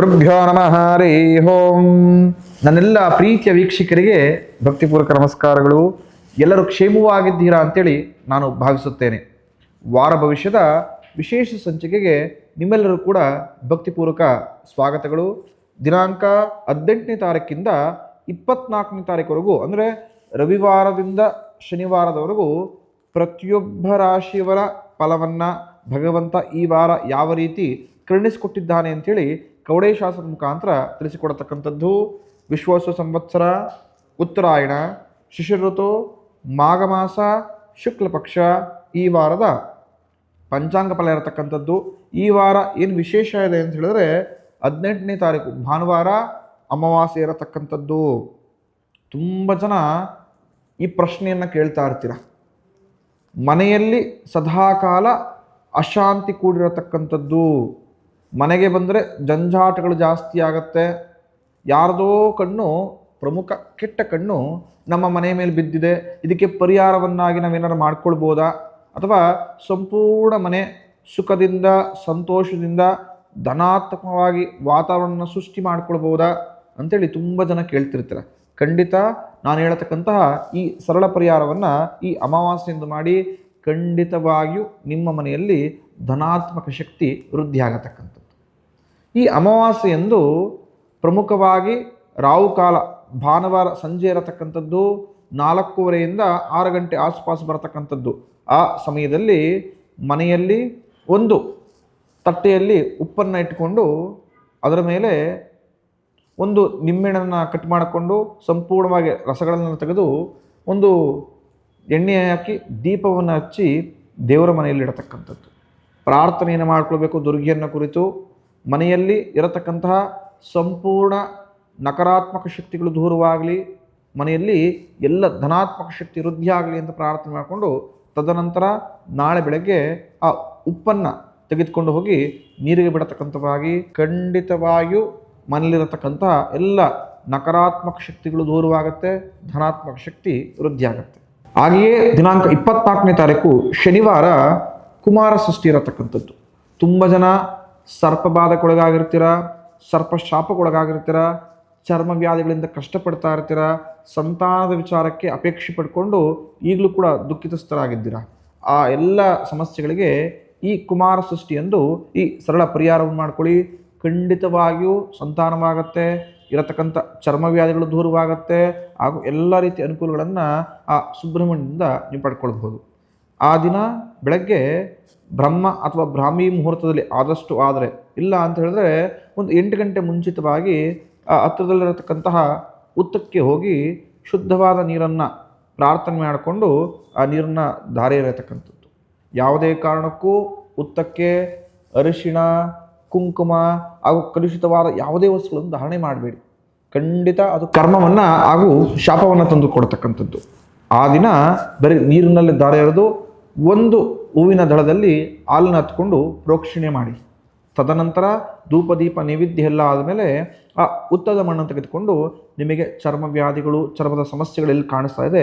ಗುರುಭ್ಯೋ ನಮಃ, ಹರಿ ಹೋಂ ನನ್ನೆಲ್ಲ ಪ್ರೀತಿಯ ವೀಕ್ಷಕರಿಗೆ ಭಕ್ತಿಪೂರ್ವಕ ನಮಸ್ಕಾರಗಳು. ಎಲ್ಲರೂ ಕ್ಷೇಮವಾಗಿದ್ದೀರಾ ಅಂತೇಳಿ ನಾನು ಭಾವಿಸುತ್ತೇನೆ. ವಾರ ಭವಿಷ್ಯದ ವಿಶೇಷ ಸಂಚಿಕೆಗೆ ನಿಮ್ಮೆಲ್ಲರೂ ಕೂಡ ಭಕ್ತಿಪೂರ್ವಕ ಸ್ವಾಗತಗಳು. ದಿನಾಂಕ ಹದಿನೆಂಟನೇ ತಾರೀಕಿಂದ ಇಪ್ಪತ್ನಾಲ್ಕನೇ ತಾರೀಕುವರೆಗೂ, ಅಂದರೆ ರವಿವಾರದಿಂದ ಶನಿವಾರದವರೆಗೂ ಪ್ರತಿಯೊಬ್ಬ ರಾಶಿಯವರ ಫಲವನ್ನು ಭಗವಂತ ಈ ವಾರ ಯಾವ ರೀತಿ ಕರುಣಿಸಿಕೊಟ್ಟಿದ್ದಾನೆ ಅಂತೇಳಿ ಶಾಸನದ ಮುಖಾಂತರ ತಿಳಿಸಿಕೊಡತಕ್ಕಂಥದ್ದು ವಿಶ್ವಾಸ ಸಂವತ್ಸರ, ಉತ್ತರಾಯಣ ಶಿಶಿರ ಋತು ಮಾಘ ಮಾಸ ಶುಕ್ಲ ಪಕ್ಷ ಈ ವಾರದ ಪಂಚಾಂಗ ಫಲ ಇರತಕ್ಕಂಥದ್ದು. ಈ ವಾರ ಏನು ವಿಶೇಷ ಇದೆ ಅಂತ ಹೇಳಿದ್ರೆ ಹದಿನೆಂಟನೇ ತಾರೀಕು ಭಾನುವಾರ ಅಮಾವಾಸ್ಯೆ ಇರತಕ್ಕಂಥದ್ದು. ತುಂಬ ಜನ ಈ ಪ್ರಶ್ನೆಯನ್ನು ಕೇಳ್ತಾ ಇರ್ತೀರ. ಮನೆಯಲ್ಲಿ ಸದಾಕಾಲ ಅಶಾಂತಿ ಕೂಡಿರತಕ್ಕಂಥದ್ದು. ಮನೆಗೆ ಬಂದರೆ ಜಂಜಾಟಗಳು ಜಾಸ್ತಿ ಆಗತ್ತೆ. ಯಾರದೋ ಕಣ್ಣು, ಪ್ರಮುಖ ಕೆಟ್ಟ ಕಣ್ಣು ನಮ್ಮ ಮನೆ ಮೇಲೆ ಬಿದ್ದಿದೆ. ಇದಕ್ಕೆ ಪರಿಹಾರವನ್ನಾಗಿ ನಾವೇನಾರು ಮಾಡ್ಕೊಳ್ಬೋದಾ? ಅಥವಾ ಸಂಪೂರ್ಣ ಮನೆ ಸುಖದಿಂದ, ಸಂತೋಷದಿಂದ, ಧನಾತ್ಮಕವಾಗಿ ವಾತಾವರಣ ಸೃಷ್ಟಿ ಮಾಡ್ಕೊಳ್ಬೋದಾ? ಅಂಥೇಳಿ ತುಂಬ ಜನ ಕೇಳ್ತಿರ್ತಾರೆ. ಖಂಡಿತ ನಾನು ಹೇಳತಕ್ಕಂತಹ ಈ ಸರಳ ಪರಿಹಾರವನ್ನು ಈ ಅಮಾವಾಸ್ಯೆಯಿಂದ ಮಾಡಿ ಖಂಡಿತವಾಗಿಯೂ ನಿಮ್ಮ ಮನೆಯಲ್ಲಿ ಧನಾತ್ಮಕ ಶಕ್ತಿ ವೃದ್ಧಿಯಾಗತಕ್ಕಂಥದ್ದು. ಅಮಾವಾಸ್ಯೆಯಂದು ಪ್ರಮುಖವಾಗಿ ರಾಹುಕಾಲ ಭಾನುವಾರ ಸಂಜೆ ಇರತಕ್ಕಂಥದ್ದು, ನಾಲ್ಕೂವರೆಯಿಂದ ಆರು ಗಂಟೆ ಆಸುಪಾಸು ಬರತಕ್ಕಂಥದ್ದು. ಆ ಸಮಯದಲ್ಲಿ ಮನೆಯಲ್ಲಿ ಒಂದು ತಟ್ಟೆಯಲ್ಲಿ ಉಪ್ಪನ್ನು ಇಟ್ಟುಕೊಂಡು ಅದರ ಮೇಲೆ ಒಂದು ನಿಂಬೆಣ್ಣನ್ನು ಕಟ್ ಮಾಡಿಕೊಂಡು ಸಂಪೂರ್ಣವಾಗಿ ರಸಗಳನ್ನು ತೆಗೆದು ಒಂದು ಎಣ್ಣೆ ಹಾಕಿ ದೀಪವನ್ನು ಹಚ್ಚಿ ದೇವರ ಮನೆಯಲ್ಲಿ ಇಡತಕ್ಕಂಥದ್ದು. ಪ್ರಾರ್ಥನೆಯನ್ನು ಮಾಡಿಕೊಳ್ಬೇಕು ದುರ್ಗಿಯನ್ನು ಕುರಿತು. ಮನೆಯಲ್ಲಿ ಇರತಕ್ಕಂತಹ ಸಂಪೂರ್ಣ ನಕಾರಾತ್ಮಕ ಶಕ್ತಿಗಳು ದೂರವಾಗಲಿ, ಮನೆಯಲ್ಲಿ ಎಲ್ಲ ಧನಾತ್ಮಕ ಶಕ್ತಿ ವೃದ್ಧಿಯಾಗಲಿ ಅಂತ ಪ್ರಾರ್ಥನೆ ಮಾಡಿಕೊಂಡು ತದನಂತರ ನಾಳೆ ಬೆಳಗ್ಗೆ ಆ ಉಪ್ಪನ್ನು ತೆಗೆದುಕೊಂಡು ಹೋಗಿ ನೀರಿಗೆ ಬಿಡತಕ್ಕಂಥವಾಗಿ ಖಂಡಿತವಾಗಿಯೂ ಮನೆಯಲ್ಲಿರತಕ್ಕಂತಹ ಎಲ್ಲ ನಕಾರಾತ್ಮಕ ಶಕ್ತಿಗಳು ದೂರವಾಗುತ್ತೆ, ಧನಾತ್ಮಕ ಶಕ್ತಿ ವೃದ್ಧಿಯಾಗುತ್ತೆ ಹಾಗೆಯೇ ದಿನಾಂಕ ಇಪ್ಪತ್ನಾಲ್ಕನೇ ತಾರೀಕು ಶನಿವಾರ ಕುಮಾರ ಷಷ್ಠಿ ಇರತಕ್ಕಂಥದ್ದು. ತುಂಬ ಜನ ಸರ್ಪಬಾಧೆಗೊಳಗಾಗಿರ್ತೀರ ಸರ್ಪ ಶಾಪಕ್ಕೊಳಗಾಗಿರ್ತೀರ ಚರ್ಮ ವ್ಯಾಧಿಗಳಿಂದ ಕಷ್ಟಪಡ್ತಾ ಇರ್ತೀರ, ಸಂತಾನದ ವಿಚಾರಕ್ಕೆ ಅಪೇಕ್ಷೆ ಪಡ್ಕೊಂಡು ಈಗಲೂ ಕೂಡ ದುಃಖಿತಸ್ಥರಾಗಿದ್ದೀರ. ಆ ಎಲ್ಲ ಸಮಸ್ಯೆಗಳಿಗೆ ಈ ಕುಮಾರ ಸೃಷ್ಟಿಯಂದು ಈ ಸರಳ ಪರಿಹಾರವನ್ನು ಮಾಡ್ಕೊಳ್ಳಿ. ಖಂಡಿತವಾಗಿಯೂ ಸಂತಾನವಾಗತ್ತೆ, ಇರತಕ್ಕಂಥ ಚರ್ಮ ವ್ಯಾಧಿಗಳು ದೂರವಾಗುತ್ತೆ, ಹಾಗೂ ಎಲ್ಲ ರೀತಿಯ ಅನುಕೂಲಗಳನ್ನು ಆ ಸುಬ್ರಹ್ಮಣ್ಯದಿಂದ ನೀವು ಪಡ್ಕೊಳ್ಬೋದು ಆ ದಿನ ಬೆಳಗ್ಗೆ ಬ್ರಹ್ಮ ಅಥವಾ ಬ್ರಾಹ್ಮಿ ಮುಹೂರ್ತದಲ್ಲಿ ಆದಷ್ಟು ಆದರೆ, ಇಲ್ಲ ಅಂತ ಹೇಳಿದ್ರೆ ಒಂದು ಎಂಟು ಗಂಟೆ ಮುಂಚಿತವಾಗಿ ಆ ಹತ್ತಿರದಲ್ಲಿರತಕ್ಕಂತಹ ಉತ್ತಕ್ಕೆ ಹೋಗಿ ಶುದ್ಧವಾದ ನೀರನ್ನು ಪ್ರಾರ್ಥನೆ ಮಾಡಿಕೊಂಡು ಆ ನೀರನ್ನು ಧಾರೆ ಇರತಕ್ಕಂಥದ್ದು ಯಾವುದೇ ಕಾರಣಕ್ಕೂ ಉತ್ತಕ್ಕೆ, ಅರಿಶಿಣ, ಕುಂಕುಮ ಹಾಗೂ ಕಲುಷಿತವಾದ ಯಾವುದೇ ವಸ್ತುಗಳನ್ನು ಧಾರಣೆ ಮಾಡಬೇಡಿ. ಖಂಡಿತ ಅದು ಕರ್ಮವನ್ನು ಹಾಗೂ ಶಾಪವನ್ನು ತಂದು ಕೊಡ್ತಕ್ಕಂಥದ್ದು. ಆ ದಿನ ಬರೀ ನೀರಿನಲ್ಲಿ ಧಾರೆ ಎರೆದು ಒಂದು ಹೂವಿನ ದಳದಲ್ಲಿ ಹಾಲನ್ನು ಹತ್ಕೊಂಡು ಪ್ರೋಕ್ಷಣೆ ಮಾಡಿ. ತದನಂತರ ಧೂಪ ದೀಪ ನೈವೇದ್ಯ ಎಲ್ಲ ಆದಮೇಲೆ ಆ ಉತ್ತದ ಮಣ್ಣನ್ನು ತೆಗೆದುಕೊಂಡು ನಿಮಗೆ ಚರ್ಮ ವ್ಯಾಧಿಗಳು, ಚರ್ಮದ ಸಮಸ್ಯೆಗಳೆಲ್ಲಿ ಕಾಣಿಸ್ತಾ ಇದೆ,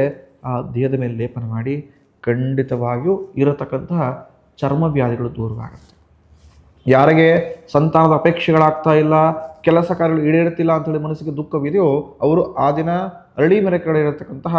ಆ ದೇಹದ ಮೇಲೆ ಲೇಪನ ಮಾಡಿ ಖಂಡಿತವಾಗಿಯೂ ಇರತಕ್ಕಂತಹ ಚರ್ಮ ವ್ಯಾಧಿಗಳು ದೂರವಾಗುತ್ತೆ. ಯಾರಿಗೆ ಸಂತಾನದ ಅಪೇಕ್ಷೆಗಳಾಗ್ತಾ ಇಲ್ಲ, ಕೆಲಸ ಕಾರ್ಯಗಳು ಈಡೇರುತ್ತಿಲ್ಲ ಅಂತೇಳಿ ಮನಸ್ಸಿಗೆ ದುಃಖವಿದೆಯೋ, ಅವರು ಆ ದಿನ ಅರಳಿ ಮೆರೆ ಕಡೆ ಇರತಕ್ಕಂತಹ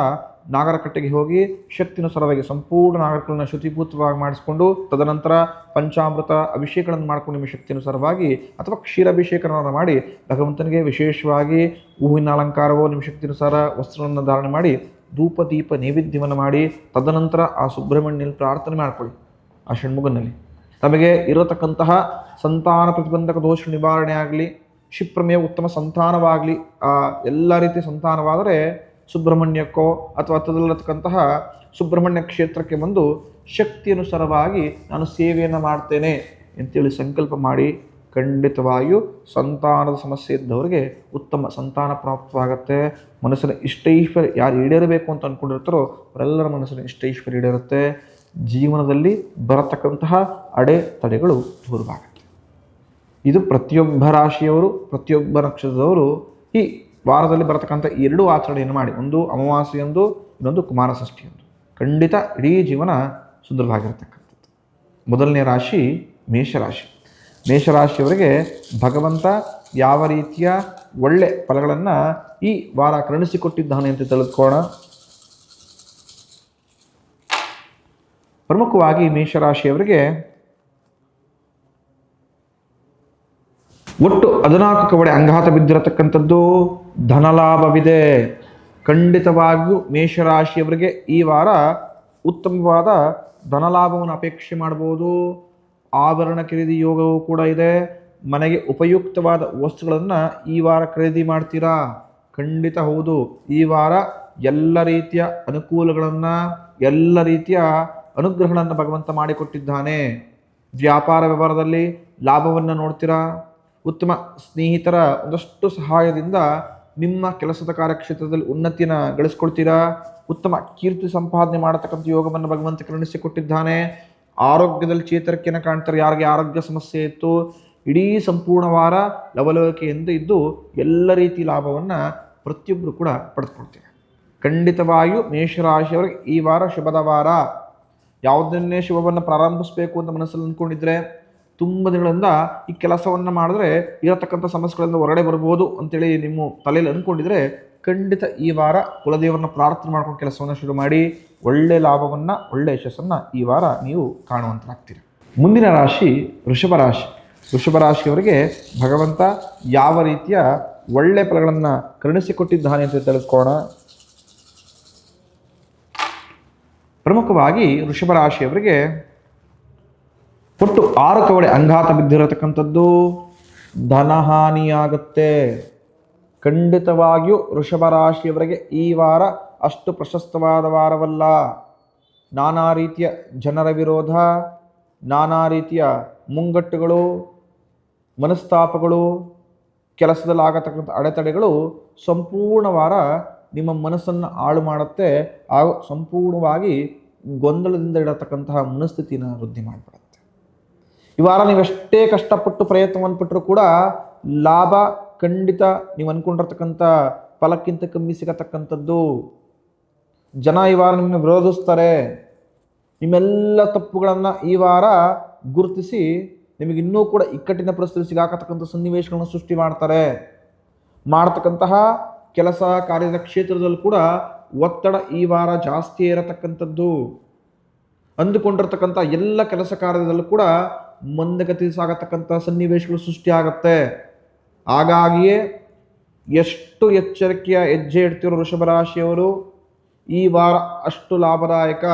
ನಾಗರಕಟ್ಟೆಗೆ ಹೋಗಿ ಶಕ್ತಿನುಸಾರವಾಗಿ ಸಂಪೂರ್ಣ ನಾಗರಗಳನ್ನು ಶುಚಿಭೂತವಾಗಿ ಮಾಡಿಸಿಕೊಂಡು ತದನಂತರ ಪಂಚಾಮೃತ ಅಭಿಷೇಕಗಳನ್ನು ಮಾಡಿಕೊಂಡು ನಿಮ್ಮ ಶಕ್ತಿನುಸಾರವಾಗಿ ಅಥವಾ ಕ್ಷೀರಾಭಿಷೇಕವನ್ನು ಮಾಡಿ ಭಗವಂತನಿಗೆ ವಿಶೇಷವಾಗಿ ಹೂವಿನ ಅಲಂಕಾರವೋ ನಿಮ್ಮ ಶಕ್ತಿನುಸಾರ ವಸ್ತ್ರವನ್ನು ಧಾರಣೆ ಮಾಡಿ ಧೂಪ, ದೀಪ, ನೈವೇದ್ಯವನ್ನು ಮಾಡಿ ತದನಂತರ ಆ ಸುಬ್ರಹ್ಮಣ್ಯನಲ್ಲಿ ಪ್ರಾರ್ಥನೆ ಮಾಡಿಕೊಳ್ಳಿ ಆ ಷಣ್ಮುಗನಲ್ಲಿ ತಮಗೆ ಇರತಕ್ಕಂತಹ ಸಂತಾನ ಪ್ರತಿಬಂಧಕ ದೋಷ ನಿವಾರಣೆ ಆಗಲಿ ಕ್ಷಿಪ್ರಮೇಯ ಉತ್ತಮ ಸಂತಾನವಾಗಲಿ, ಆ ಎಲ್ಲ ರೀತಿಯ ಸಂತಾನವಾದರೆ ಸುಬ್ರಹ್ಮಣ್ಯಕ್ಕೋ ಅಥವಾ ಹತ್ತದಲ್ಲಿರತಕ್ಕಂತಹ ಸುಬ್ರಹ್ಮಣ್ಯ ಕ್ಷೇತ್ರಕ್ಕೆ ಬಂದು ಶಕ್ತಿಯನುಸಾರವಾಗಿ ನಾನು ಸೇವೆಯನ್ನು ಮಾಡ್ತೇನೆ ಅಂತೇಳಿ ಸಂಕಲ್ಪ ಮಾಡಿ ಖಂಡಿತವಾಗಿಯೂ ಸಂತಾನದ ಸಮಸ್ಯೆ ಇದ್ದವರಿಗೆ ಉತ್ತಮ ಸಂತಾನ ಪ್ರಾಪ್ತವಾಗುತ್ತೆ. ಮನಸ್ಸಿನ ಇಷ್ಟೈಶ್ವರ್ಯ ಯಾರು ಈಡೇರಬೇಕು ಅಂತ ಅಂದ್ಕೊಂಡಿರ್ತಾರೋ ಅವರೆಲ್ಲರ ಮನಸ್ಸಿನ ಇಷ್ಟೈಶ್ವರ್ಯ ಈಡೇರುತ್ತೆ. ಜೀವನದಲ್ಲಿ ಬರತಕ್ಕಂತಹ ಅಡೆ ತಡೆಗಳು ದೂರವಾಗುತ್ತೆ. ಇದು ಪ್ರತಿಯೊಬ್ಬ ರಾಶಿಯವರು, ಪ್ರತಿಯೊಬ್ಬ ನಕ್ಷತ್ರದವರು ಈ ವಾರದಲ್ಲಿ ಬರತಕ್ಕಂಥ ಎರಡು ಆಚರಣೆಯನ್ನು ಮಾಡಿ. ಒಂದು ಅಮಾವಾಸ್ಯೆಯೊಂದು, ಇನ್ನೊಂದು ಕುಮಾರ ಷಷ್ಠಿಯೊಂದು ಖಂಡಿತ ಇಡೀ ಜೀವನ ಸುಂದರವಾಗಿರತಕ್ಕಂಥದ್ದು. ಮೊದಲನೇ ರಾಶಿ ಮೇಷರಾಶಿ. ಮೇಷರಾಶಿಯವರಿಗೆ ಭಗವಂತ ಯಾವ ರೀತಿಯ ಒಳ್ಳೆ ಫಲಗಳನ್ನು ಈ ವಾರ ಕರುಣಿಸಿಕೊಟ್ಟಿದ್ದಾನೆ ಅಂತ ತಿಳಿದುಕೋಣ ಪ್ರಮುಖವಾಗಿ ಮೇಷರಾಶಿಯವರಿಗೆ ಒಟ್ಟು ಹದಿನಾಲ್ಕು ಕವಡೆ ಅಂಗಾತ ಬಿದ್ದಿರತಕ್ಕಂಥದ್ದು ಧನಲಾಭವಿದೆ. ಖಂಡಿತವಾಗಿಯೂ ಮೇಷರಾಶಿಯವರಿಗೆ ಈ ವಾರ ಉತ್ತಮವಾದ ಧನಲಾಭವನ್ನು ಅಪೇಕ್ಷೆ ಮಾಡ್ಬೋದು ಆಭರಣ ಖರೀದಿ ಯೋಗವೂ ಕೂಡ ಇದೆ. ಮನೆಗೆ ಉಪಯುಕ್ತವಾದ ವಸ್ತುಗಳನ್ನು ಈ ವಾರ ಖರೀದಿ ಮಾಡ್ತೀರಾ? ಖಂಡಿತ ಹೌದು. ಈ ವಾರ ಎಲ್ಲ ರೀತಿಯ ಅನುಕೂಲಗಳನ್ನು, ಎಲ್ಲ ರೀತಿಯ ಅನುಗ್ರಹಗಳನ್ನು ಭಗವಂತ ಮಾಡಿಕೊಟ್ಟಿದ್ದಾನೆ. ವ್ಯಾಪಾರ ವ್ಯವಹಾರದಲ್ಲಿ ಲಾಭವನ್ನು ನೋಡ್ತೀರಾ? ಉತ್ತಮ ಸ್ನೇಹಿತರ ಒಂದಷ್ಟು ಸಹಾಯದಿಂದ ನಿಮ್ಮ ಕೆಲಸದ ಕಾರ್ಯಕ್ಷೇತ್ರದಲ್ಲಿ ಉನ್ನತಿನ ಗಳಿಸ್ಕೊಳ್ತೀರಾ? ಉತ್ತಮ ಕೀರ್ತಿ ಸಂಪಾದನೆ ಮಾಡತಕ್ಕಂಥ ಯೋಗವನ್ನು ಭಗವಂತ ಕರುಣಿಸಿಕೊಟ್ಟಿದ್ದಾನೆ. ಆರೋಗ್ಯದಲ್ಲಿ ಚೇತರಿಕೆಯನ್ನು ಕಾಣ್ತಾರೆ. ಯಾರಿಗೆ ಆರೋಗ್ಯ ಸಮಸ್ಯೆ ಇತ್ತು, ಇಡೀ ಸಂಪೂರ್ಣ ವಾರ ಲವಲವಿಕೆಯಿಂದ ಇದ್ದು ಎಲ್ಲ ರೀತಿ ಲಾಭವನ್ನು ಪ್ರತಿಯೊಬ್ಬರು ಕೂಡ ಪಡೆದುಕೊಳ್ತೀವಿ ಖಂಡಿತವಾಗಿಯೂ ಮೇಷರಾಶಿಯವರಿಗೆ ಈ ವಾರ ಶುಭದ ವಾರ. ಯಾವುದನ್ನೇ ಶುಭವನ್ನು ಪ್ರಾರಂಭಿಸಬೇಕು ಅಂತ ಮನಸ್ಸಲ್ಲಿ ಅಂದ್ಕೊಂಡಿದ್ರೆ ತುಂಬ ದಿನಗಳಿಂದ ಈ ಕೆಲಸವನ್ನು ಮಾಡಿದ್ರೆ ಇರತಕ್ಕಂಥ ಸಮಸ್ಯೆಗಳಿಂದ ಹೊರಗಡೆ ಬರ್ಬೋದು ಅಂತೇಳಿ ನಿಮ್ಮ ತಲೆಯಲ್ಲಿ ಅಂದ್ಕೊಂಡಿದ್ರೆ ಖಂಡಿತ ಈ ವಾರ ಕುಲದೇವರನ್ನ ಪ್ರಾರ್ಥನೆ ಮಾಡ್ಕೊಂಡು ಕೆಲಸವನ್ನು ಶುರು ಮಾಡಿ ಒಳ್ಳೆ ಲಾಭವನ್ನು, ಒಳ್ಳೆ ಯಶಸ್ಸನ್ನು ಈ ವಾರ ನೀವು ಕಾಣುವಂತನಾಗ್ತೀರಿ ಮುಂದಿನ ರಾಶಿ ವೃಷಭ ರಾಶಿ. ವೃಷಭ ರಾಶಿಯವರಿಗೆ ಭಗವಂತ ಯಾವ ರೀತಿಯ ಒಳ್ಳೆ ಫಲಗಳನ್ನು ಕರುಣಿಸಿಕೊಟ್ಟಿದ್ದಾನೆ ಅಂತ ತಿಳಿದುಕೋಣ ಪ್ರಮುಖವಾಗಿ ವೃಷಭ ರಾಶಿಯವರಿಗೆ ಒಟ್ಟು ಆರು ಕವಡೆ ಅಂಗಾತ ಬಿದ್ದಿರತಕ್ಕಂಥದ್ದು ಧನಹಾನಿಯಾಗುತ್ತೆ ಖಂಡಿತವಾಗಿಯೂ ಋಷಭ ರಾಶಿಯವರಿಗೆ ಈ ವಾರ ಅಷ್ಟು ಪ್ರಶಸ್ತವಾದ ವಾರವಲ್ಲ. ನಾನಾ ರೀತಿಯ ಜನರ ವಿರೋಧ, ನಾನಾ ರೀತಿಯ ಮುಂಗಟ್ಟುಗಳು, ಮನಸ್ತಾಪಗಳು ಕೆಲಸದಲ್ಲಿ ಆಗತಕ್ಕಂಥ ಅಡೆತಡೆಗಳು ಸಂಪೂರ್ಣ ವಾರ ನಿಮ್ಮ ಮನಸ್ಸನ್ನು ಹಾಳು ಮಾಡುತ್ತೆ ಹಾಗೂ ಸಂಪೂರ್ಣವಾಗಿ ಗೊಂದಲದಿಂದ ಇಡತಕ್ಕಂತಹ ಮನಸ್ಥಿತಿನ ವೃದ್ಧಿ ಮಾಡಿಬಿಡುತ್ತೆ. ಈ ವಾರ ನೀವೆಷ್ಟೇ ಕಷ್ಟಪಟ್ಟು ಪ್ರಯತ್ನ ಪಟ್ಟರೂ ಕೂಡ ಲಾಭ ಖಂಡಿತ ನೀವು ಅಂದ್ಕೊಂಡಿರ್ತಕ್ಕಂಥ ಫಲಕ್ಕಿಂತ ಕಮ್ಮಿ ಸಿಗತಕ್ಕಂಥದ್ದು. ಜನ ಈ ವಾರ ನಿಮ್ಮನ್ನು ವಿರೋಧಿಸ್ತಾರೆ. ನಿಮ್ಮೆಲ್ಲ ತಪ್ಪುಗಳನ್ನು ಈ ವಾರ ಗುರುತಿಸಿ ನಿಮಗೆ ಇನ್ನೂ ಕೂಡ ಇಕ್ಕಟ್ಟಿನ ಪರಿಸ್ಥಿತಿ ಸಿಗಾಕತಕ್ಕಂಥ ಸನ್ನಿವೇಶಗಳನ್ನು ಸೃಷ್ಟಿ ಮಾಡ್ತಾರೆ. ಮಾಡ್ತಕ್ಕಂತಹ ಕೆಲಸ ಕಾರ್ಯದ ಕ್ಷೇತ್ರದಲ್ಲೂ ಕೂಡ ಒತ್ತಡ ಈ ವಾರ ಜಾಸ್ತಿ ಇರತಕ್ಕಂಥದ್ದು. ಅಂದುಕೊಂಡಿರ್ತಕ್ಕಂಥ ಎಲ್ಲ ಕೆಲಸ ಕಾರ್ಯದಲ್ಲೂ ಕೂಡ ಮಂದಗತಿ ಸಾಗತಕ್ಕಂಥ ಸನ್ನಿವೇಶಗಳು ಸೃಷ್ಟಿಯಾಗತ್ತೆ ಹಾಗಾಗಿಯೇ ಎಷ್ಟು ಎಚ್ಚರಿಕೆಯ ಹೆಜ್ಜೆ ಇಡ್ತಿರೋ ವೃಷಭ ರಾಶಿಯವರು ಈ ವಾರ ಅಷ್ಟು ಲಾಭದಾಯಕ?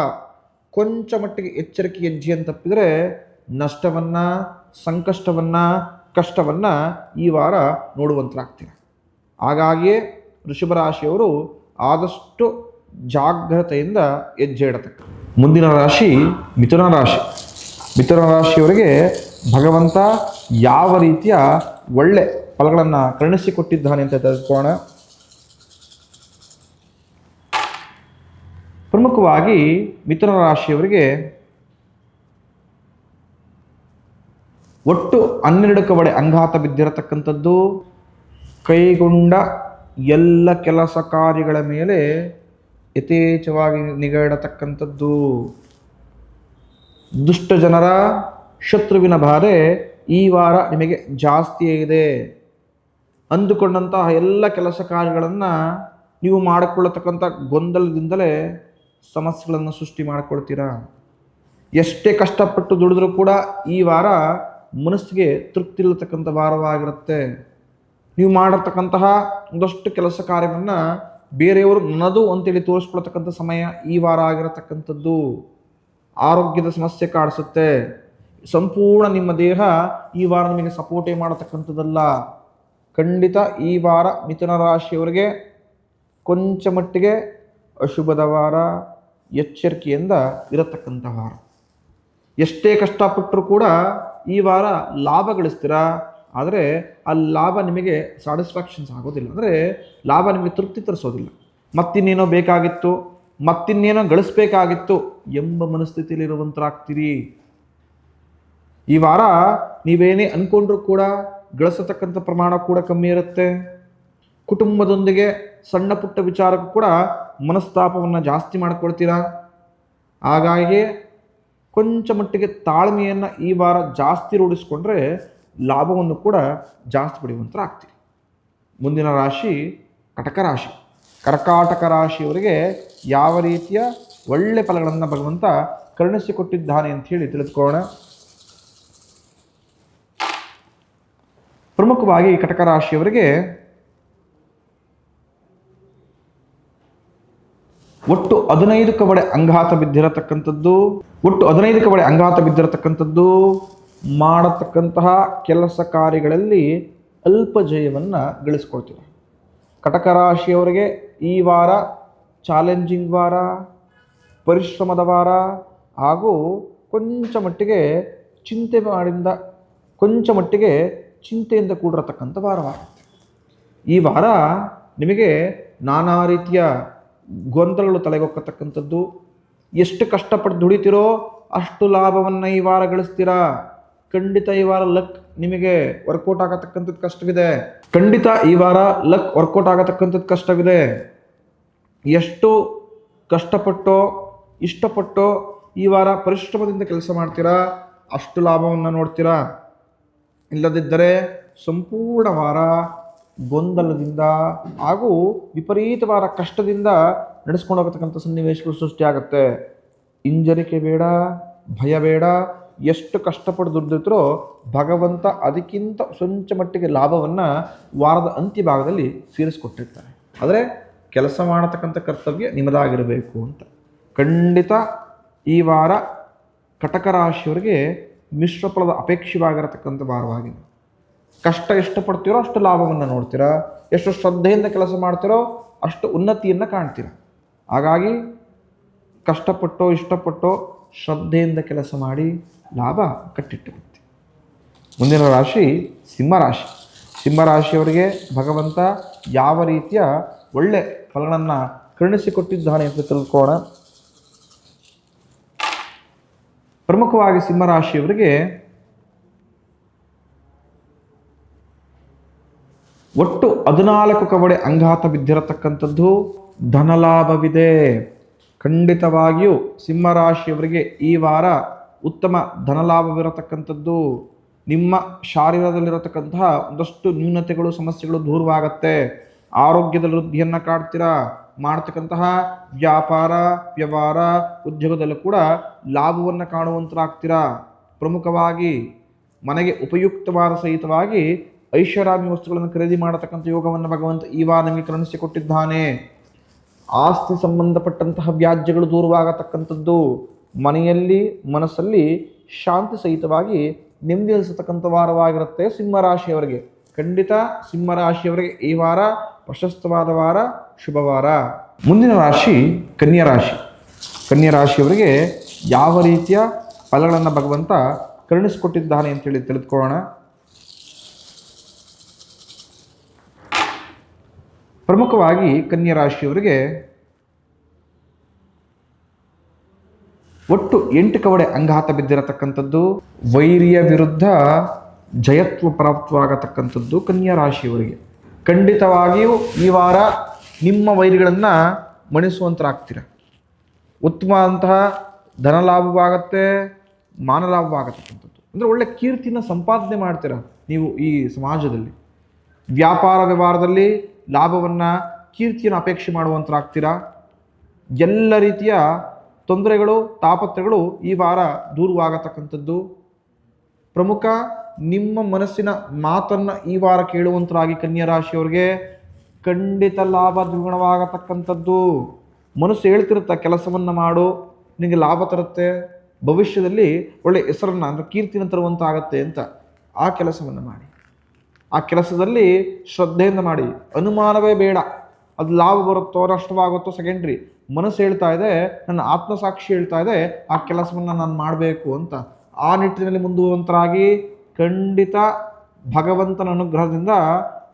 ಕೊಂಚ ಮಟ್ಟಿಗೆ ಎಚ್ಚರಿಕೆ ಹೆಜ್ಜೆಯನ್ನು ತಪ್ಪಿದರೆ ನಷ್ಟವನ್ನು, ಸಂಕಷ್ಟವನ್ನು, ಕಷ್ಟವನ್ನು ಈ ವಾರ ನೋಡುವಂತರಾಗ್ತೀರ. ಹಾಗಾಗಿಯೇ ವೃಷಭ ರಾಶಿಯವರು ಆದಷ್ಟು ಜಾಗ್ರತೆಯಿಂದ ಹೆಜ್ಜೆ ಇಡತಕ್ಕ. ಮುಂದಿನ ರಾಶಿ ಮಿಥುನ ರಾಶಿ. ಮಿಥುನ ರಾಶಿಯವರಿಗೆ ಭಗವಂತ ಯಾವ ರೀತಿಯ ಒಳ್ಳೆ ಫಲಗಳನ್ನು ಕರುಣಿಸಿಕೊಟ್ಟಿದ್ದಾನೆ ಅಂತ ತಿಳ್ಕೊಳ್ಳೋಣ ಪ್ರಮುಖವಾಗಿ ಮಿಥುನ ರಾಶಿಯವರಿಗೆ ಒಟ್ಟು ಹನ್ನೆರಡು ಕವಡೆ ಅಂಗಾತ ಬಿದ್ದಿರತಕ್ಕಂಥದ್ದು, ಕೈಗೊಂಡ ಎಲ್ಲ ಕೆಲಸ ಕಾರ್ಯಗಳ ಮೇಲೆ ಯಥೇಚ್ಛವಾಗಿ ನಿಗಾ ದುಷ್ಟ ಜನರ ಶತ್ರುವಿನ ಬಾಧೆ ಈ ವಾರ ನಿಮಗೆ ಜಾಸ್ತಿಯೇ ಇದೆ ಅಂದುಕೊಂಡಂತಹ ಎಲ್ಲ ಕೆಲಸ ಕಾರ್ಯಗಳನ್ನು ನೀವು ಮಾಡಿಕೊಳ್ಳತಕ್ಕಂಥ ಗೊಂದಲದಿಂದಲೇ ಸಮಸ್ಯೆಗಳನ್ನು ಸೃಷ್ಟಿ ಮಾಡಿಕೊಳ್ತೀರಾ? ಎಷ್ಟೇ ಕಷ್ಟಪಟ್ಟು ದುಡಿದ್ರೂ ಕೂಡ ಈ ವಾರ ಮನಸ್ಸಿಗೆ ತೃಪ್ತಿ ಇಲ್ಲತಕ್ಕಂಥ ವಾರವಾಗಿರುತ್ತೆ. ನೀವು ಮಾಡಿರ್ತಕ್ಕಂತಹ ಒಂದಷ್ಟು ಕೆಲಸ ಕಾರ್ಯವನ್ನು ಬೇರೆಯವರು ನನ್ನದು ಅಂತೇಳಿ ತೋರಿಸ್ಕೊಳ್ತಕ್ಕಂಥ ಸಮಯ ಈ ವಾರ ಆಗಿರತಕ್ಕಂಥದ್ದು. ಆರೋಗ್ಯದ ಸಮಸ್ಯೆ ಕಾಡಿಸುತ್ತೆ. ಸಂಪೂರ್ಣ ನಿಮ್ಮ ದೇಹ ಈ ವಾರ ನಿಮಗೆ ಸಪೋರ್ಟೇ ಮಾಡತಕ್ಕಂಥದ್ದಲ್ಲ. ಖಂಡಿತ ಈ ವಾರ ಮಿಥುನ ರಾಶಿಯವರಿಗೆ ಕೊಂಚ ಮಟ್ಟಿಗೆ ಅಶುಭದ ವಾರ, ಎಚ್ಚರಿಕೆಯಿಂದ ಇರತಕ್ಕಂಥ ವಾರ. ಎಷ್ಟೇ ಕಷ್ಟಪಟ್ಟರೂ ಕೂಡ ಈ ವಾರ ಲಾಭ ಗಳಿಸ್ತೀರಾ? ಆದರೆ ಆ ಲಾಭ ನಿಮಗೆ ಸ್ಯಾಟಿಸ್ಫ್ಯಾಕ್ಷನ್ಸ್ ಆಗೋದಿಲ್ಲ. ಅಂದರೆ ಲಾಭ ನಿಮಗೆ ತೃಪ್ತಿ ತರಿಸೋದಿಲ್ಲ. ಮತ್ತಿನ್ನೇನೋ ಬೇಕಾಗಿತ್ತು ಮತ್ತಿನ್ನೇನೋ ಗಳಿಸ್ಬೇಕಾಗಿತ್ತು ಎಂಬ ಮನಸ್ಥಿತಿಯಲ್ಲಿರುವಂತರಾಗ್ತೀರಿ. ಈ ವಾರ ನೀವೇನೇ ಅಂದ್ಕೊಂಡ್ರೂ ಕೂಡ ಗಳಿಸತಕ್ಕಂಥ ಪ್ರಮಾಣ ಕೂಡ ಕಮ್ಮಿ ಇರುತ್ತೆ. ಕುಟುಂಬದೊಂದಿಗೆ ಸಣ್ಣ ಪುಟ್ಟ ವಿಚಾರಕ್ಕೂ ಕೂಡ ಮನಸ್ತಾಪವನ್ನು ಜಾಸ್ತಿ ಮಾಡಿಕೊಳ್ತೀರಾ? ಹಾಗಾಗಿ ಕೊಂಚ ಮಟ್ಟಿಗೆ ತಾಳ್ಮೆಯನ್ನು ಈ ವಾರ ಜಾಸ್ತಿ ರೂಢಿಸ್ಕೊಂಡ್ರೆ ಲಾಭವನ್ನು ಕೂಡ ಜಾಸ್ತಿ ಪಡೆಯುವಂತರಾಗ್ತೀರಿ. ಮುಂದಿನ ರಾಶಿ ಕಟಕ ರಾಶಿ. ಕರ್ಕಾಟಕ ರಾಶಿಯವರಿಗೆ ಯಾವ ರೀತಿಯ ಒಳ್ಳೆ ಫಲಗಳನ್ನು ಭಗವಂತ ಕರುಣಿಸಿಕೊಟ್ಟಿದ್ದಾನೆ ಅಂತ ಹೇಳಿ ತಿಳಿದುಕೊಳ್ಳೋಣ. ಪ್ರಮುಖವಾಗಿ ಕಟಕ ರಾಶಿಯವರಿಗೆ ಒಟ್ಟು ಹದಿನೈದು ಕವಡೆ ಅಂಗಾತ ಬಿದ್ದಿರತಕ್ಕಂಥದ್ದು, ಒಟ್ಟು ಹದಿನೈದು ಕವಡೆ ಅಂಗಾತ ಬಿದ್ದಿರತಕ್ಕಂಥದ್ದು ಮಾಡತಕ್ಕಂತಹ ಕೆಲಸ ಕಾರ್ಯಗಳಲ್ಲಿ ಅಲ್ಪ ಜಯವನ್ನು ಗಳಿಸ್ಕೊಳ್ತೀವಿ ಕಟಕ ರಾಶಿಯವರಿಗೆ ಈ ವಾರ ಚಾಲೆಂಜಿಂಗ್ ವಾರ, ಪರಿಶ್ರಮದ ವಾರ ಹಾಗೂ ಕೊಂಚ ಮಟ್ಟಿಗೆ ಚಿಂತೆ ಮಾಡಿಂದ, ಕೊಂಚ ಮಟ್ಟಿಗೆ ಚಿಂತೆಯಿಂದ ಕೂಡಿರತಕ್ಕಂಥ ವಾರವಾಗುತ್ತೆ ಈ ವಾರ ನಿಮಗೆ ನಾನಾ ರೀತಿಯ ಗೊಂದಲಗಳು ತಲೆಗೊಕ್ಕತಕ್ಕಂಥದ್ದು. ಎಷ್ಟು ಕಷ್ಟಪಟ್ಟು ದುಡಿತಿರೋ ಅಷ್ಟು ಲಾಭವನ್ನು ಈ ವಾರ ಗಳಿಸ್ತೀರಾ? ಖಂಡಿತ ಈ ವಾರ ಲಕ್ ನಿಮಗೆ ವರ್ಕೌಟ್ ಆಗತಕ್ಕಂಥದ್ದು ಕಷ್ಟವಿದೆ. ಖಂಡಿತ ಈ ವಾರ ಲಕ್ ವರ್ಕೌಟ್ ಆಗತಕ್ಕಂಥದ್ದು ಕಷ್ಟವಿದೆ. ಎಷ್ಟು ಕಷ್ಟಪಟ್ಟೋ, ಇಷ್ಟಪಟ್ಟೋ ಈ ವಾರ ಪರಿಶ್ರಮದಿಂದ ಕೆಲಸ ಮಾಡ್ತೀರಾ? ಅಷ್ಟು ಲಾಭವನ್ನು ನೋಡ್ತೀರಾ? ಇಲ್ಲದಿದ್ದರೆ ಸಂಪೂರ್ಣ ವಾರ ಗೊಂದಲದಿಂದ ಹಾಗೂ ವಿಪರೀತವಾದ ಕಷ್ಟದಿಂದ ನಡೆಸ್ಕೊಂಡು ಹೋಗತಕ್ಕಂಥ ಸನ್ನಿವೇಶಗಳು ಸೃಷ್ಟಿಯಾಗುತ್ತೆ. ಹಿಂಜರಿಕೆ ಬೇಡ, ಭಯ ಬೇಡ ಎಷ್ಟು ಕಷ್ಟಪಟ್ಟು ದುಡ್ದಿದ್ರೋ ಭಗವಂತ ಅದಕ್ಕಿಂತ ಸ್ವಂಚ ಮಟ್ಟಿಗೆ ಲಾಭವನ್ನು ವಾರದ ಅಂತ್ಯ ಭಾಗದಲ್ಲಿ ಸೇರಿಸ್ಕೊಟ್ಟಿರ್ತಾರೆ ಆದರೆ ಕೆಲಸ ಮಾಡತಕ್ಕಂಥ ಕರ್ತವ್ಯ ನಿಮ್ಮದಾಗಿರಬೇಕು ಅಂತ. ಖಂಡಿತ ಈ ವಾರ ಕಟಕ ರಾಶಿಯವರಿಗೆ ಮಿಶ್ರ ಫಲದ ಅಪೇಕ್ಷಿವಾಗಿರತಕ್ಕಂಥ ವಾರವಾಗಿದೆ. ಕಷ್ಟ ಎಷ್ಟು ಪಡ್ತೀರೋ ಅಷ್ಟು ಲಾಭವನ್ನು ನೋಡ್ತೀರಾ? ಎಷ್ಟು ಶ್ರದ್ಧೆಯಿಂದ ಕೆಲಸ ಮಾಡ್ತೀರೋ ಅಷ್ಟು ಉನ್ನತಿಯನ್ನು ಕಾಣ್ತೀರ? ಹಾಗಾಗಿ ಕಷ್ಟಪಟ್ಟೋ ಇಷ್ಟಪಟ್ಟೋ ಶ್ರದ್ಧೆಯಿಂದ ಕೆಲಸ ಮಾಡಿ ಲಾಭ ಕಟ್ಟಿಟ್ಟು ಬಿಡ್ತೀವಿ ಮುಂದಿನ ರಾಶಿ ಸಿಂಹರಾಶಿ ಸಿಂಹರಾಶಿಯವರಿಗೆ ಭಗವಂತ ಯಾವ ರೀತಿಯ ಒಳ್ಳೆ ಫಲಗಳನ್ನು ಕರುಣಿಸಿಕೊಟ್ಟಿದ್ದಾನೆ ಅಂತ ತಿಳ್ಕೋಣ ಪ್ರಮುಖವಾಗಿ ಸಿಂಹರಾಶಿಯವರಿಗೆ ಒಟ್ಟು ಹದಿನಾಲ್ಕು ಕವಡೆ ಅಂಗಾತ ಬಿದ್ದಿರತಕ್ಕಂಥದ್ದು ಧನಲಾಭವಿದೆ. ಖಂಡಿತವಾಗಿಯೂ ಸಿಂಹರಾಶಿಯವರಿಗೆ ಈ ವಾರ ಉತ್ತಮ ಧನಲಾಭವಿರತಕ್ಕಂಥದ್ದು, ನಿಮ್ಮ ಶಾರೀರದಲ್ಲಿರತಕ್ಕಂತಹ ಒಂದಷ್ಟು ನ್ಯೂನತೆಗಳು, ಸಮಸ್ಯೆಗಳು ದೂರವಾಗತ್ತೆ. ಆರೋಗ್ಯದ ವೃದ್ಧಿಯನ್ನು ಕಾಡ್ತೀರಾ? ಮಾಡ್ತಕ್ಕಂತಹ ವ್ಯಾಪಾರ, ವ್ಯವಹಾರ, ಉದ್ಯೋಗದಲ್ಲೂ ಕೂಡ ಲಾಭವನ್ನು ಕಾಣುವಂತರಾಗ್ತೀರಾ? ಪ್ರಮುಖವಾಗಿ ಮನೆಗೆ ಉಪಯುಕ್ತವಾದ ಸಹಿತವಾಗಿ ಐಷಾರಾಮಿ ವಸ್ತುಗಳನ್ನು ಖರೀದಿ ಮಾಡತಕ್ಕಂಥ ಯೋಗವನ್ನು ಭಗವಂತ ಈ ವಾರ ನಿಮಗೆ ಕರುಣಿಸಿಕೊಟ್ಟಿದ್ದಾನೆ ಆಸ್ತಿ ಸಂಬಂಧಪಟ್ಟಂತಹ ವ್ಯಾಜ್ಯಗಳು ದೂರವಾಗತಕ್ಕಂಥದ್ದು ಮನೆಯಲ್ಲಿ, ಮನಸ್ಸಲ್ಲಿ ಶಾಂತಿ ಸಹಿತವಾಗಿ ನೆಮ್ಮದಿಸತಕ್ಕಂಥ ವಾರವಾಗಿರುತ್ತೆ ಸಿಂಹರಾಶಿಯವರಿಗೆ ಖಂಡಿತ ಸಿಂಹರಾಶಿಯವರಿಗೆ ಈ ವಾರ ಪ್ರಶಸ್ತವಾದ ವಾರ, ಶುಭ ವಾರ. ಮುಂದಿನ ರಾಶಿ ಕನ್ಯಾ ರಾಶಿ. ಕನ್ಯಾ ರಾಶಿಯವರಿಗೆ ಯಾವ ರೀತಿಯ ಫಲಗಳನ್ನು ಭಗವಂತ ಕರುಣಿಸಿಕೊಟ್ಟಿದ್ದಾನೆ ಅಂತೇಳಿ ತಿಳಿದುಕೊಳ್ಳೋಣ. ಪ್ರಮುಖವಾಗಿ ಕನ್ಯಾ ರಾಶಿಯವರಿಗೆ ಒಟ್ಟು ಎಂಟು ಕವಡೆ ಅಂಗಾತ ಬಿದ್ದಿರತಕ್ಕಂಥದ್ದು, ವೈರಿಯ ವಿರುದ್ಧ ಜಯತ್ವ ಪ್ರಾಪ್ತವಾಗತಕ್ಕಂಥದ್ದು ಕನ್ಯಾ ರಾಶಿಯವರಿಗೆ. ಖಂಡಿತವಾಗಿಯೂ ಈ ವಾರ ನಿಮ್ಮ ವೈರಿಗಳನ್ನು ಮಣಿಸುವಂತರಾಗ್ತೀರ. ಉತ್ತಮವಂತಹ ಧನ ಲಾಭವಾಗತ್ತೆ, ಮಾನ ಅಂದರೆ ಒಳ್ಳೆ ಕೀರ್ತಿನ ಸಂಪಾದನೆ ಮಾಡ್ತೀರ ನೀವು ಈ ಸಮಾಜದಲ್ಲಿ. ವ್ಯಾಪಾರ ವ್ಯವಹಾರದಲ್ಲಿ ಲಾಭವನ್ನು, ಕೀರ್ತಿಯನ್ನು ಅಪೇಕ್ಷೆ ಮಾಡುವಂತರಾಗ್ತೀರ. ಎಲ್ಲ ರೀತಿಯ ತೊಂದರೆಗಳು ತಾಪತ್ರಗಳು ಈ ವಾರ ದೂರವಾಗತಕ್ಕಂಥದ್ದು. ಪ್ರಮುಖ, ನಿಮ್ಮ ಮನಸ್ಸಿನ ಮಾತನ್ನು ಈ ವಾರ ಕೇಳುವಂತರಾಗಿ ಕನ್ಯಾ ರಾಶಿಯವರಿಗೆ ಖಂಡಿತ ಲಾಭ ದ್ವಿಗುಣವಾಗತಕ್ಕಂಥದ್ದು. ಮನಸ್ಸು ಹೇಳ್ತಿರುತ್ತ, ಕೆಲಸವನ್ನು ಮಾಡು ನಿನಗೆ ಲಾಭ ತರುತ್ತೆ, ಭವಿಷ್ಯದಲ್ಲಿ ಒಳ್ಳೆ ಹೆಸರನ್ನು ಅಂದರೆ ಕೀರ್ತಿನ ತರುವಂತಾಗತ್ತೆ ಅಂತ ಆ ಕೆಲಸವನ್ನು ಮಾಡಿ. ಆ ಕೆಲಸದಲ್ಲಿ ಶ್ರದ್ಧೆಯಿಂದ ಮಾಡಿ. ಅನುಮಾನವೇ ಬೇಡ. ಅದು ಲಾಭ ಬರುತ್ತೋ, ನಷ್ಟವಾಗುತ್ತೋ ಸೆಕೆಂಡ್ರಿ ಮನಸ್ಸು ಹೇಳ್ತಾ ಇದೆ, ನನ್ನ ಆತ್ಮಸಾಕ್ಷಿ ಹೇಳ್ತಾ ಇದೆ, ಆ ಕೆಲಸವನ್ನು ನಾನು ಮಾಡಬೇಕು ಅಂತ. ಆ ನಿಟ್ಟಿನಲ್ಲಿ ಮುಂದುವಂತರಾಗಿ ಖಂಡಿತ ಭಗವಂತನ ಅನುಗ್ರಹದಿಂದ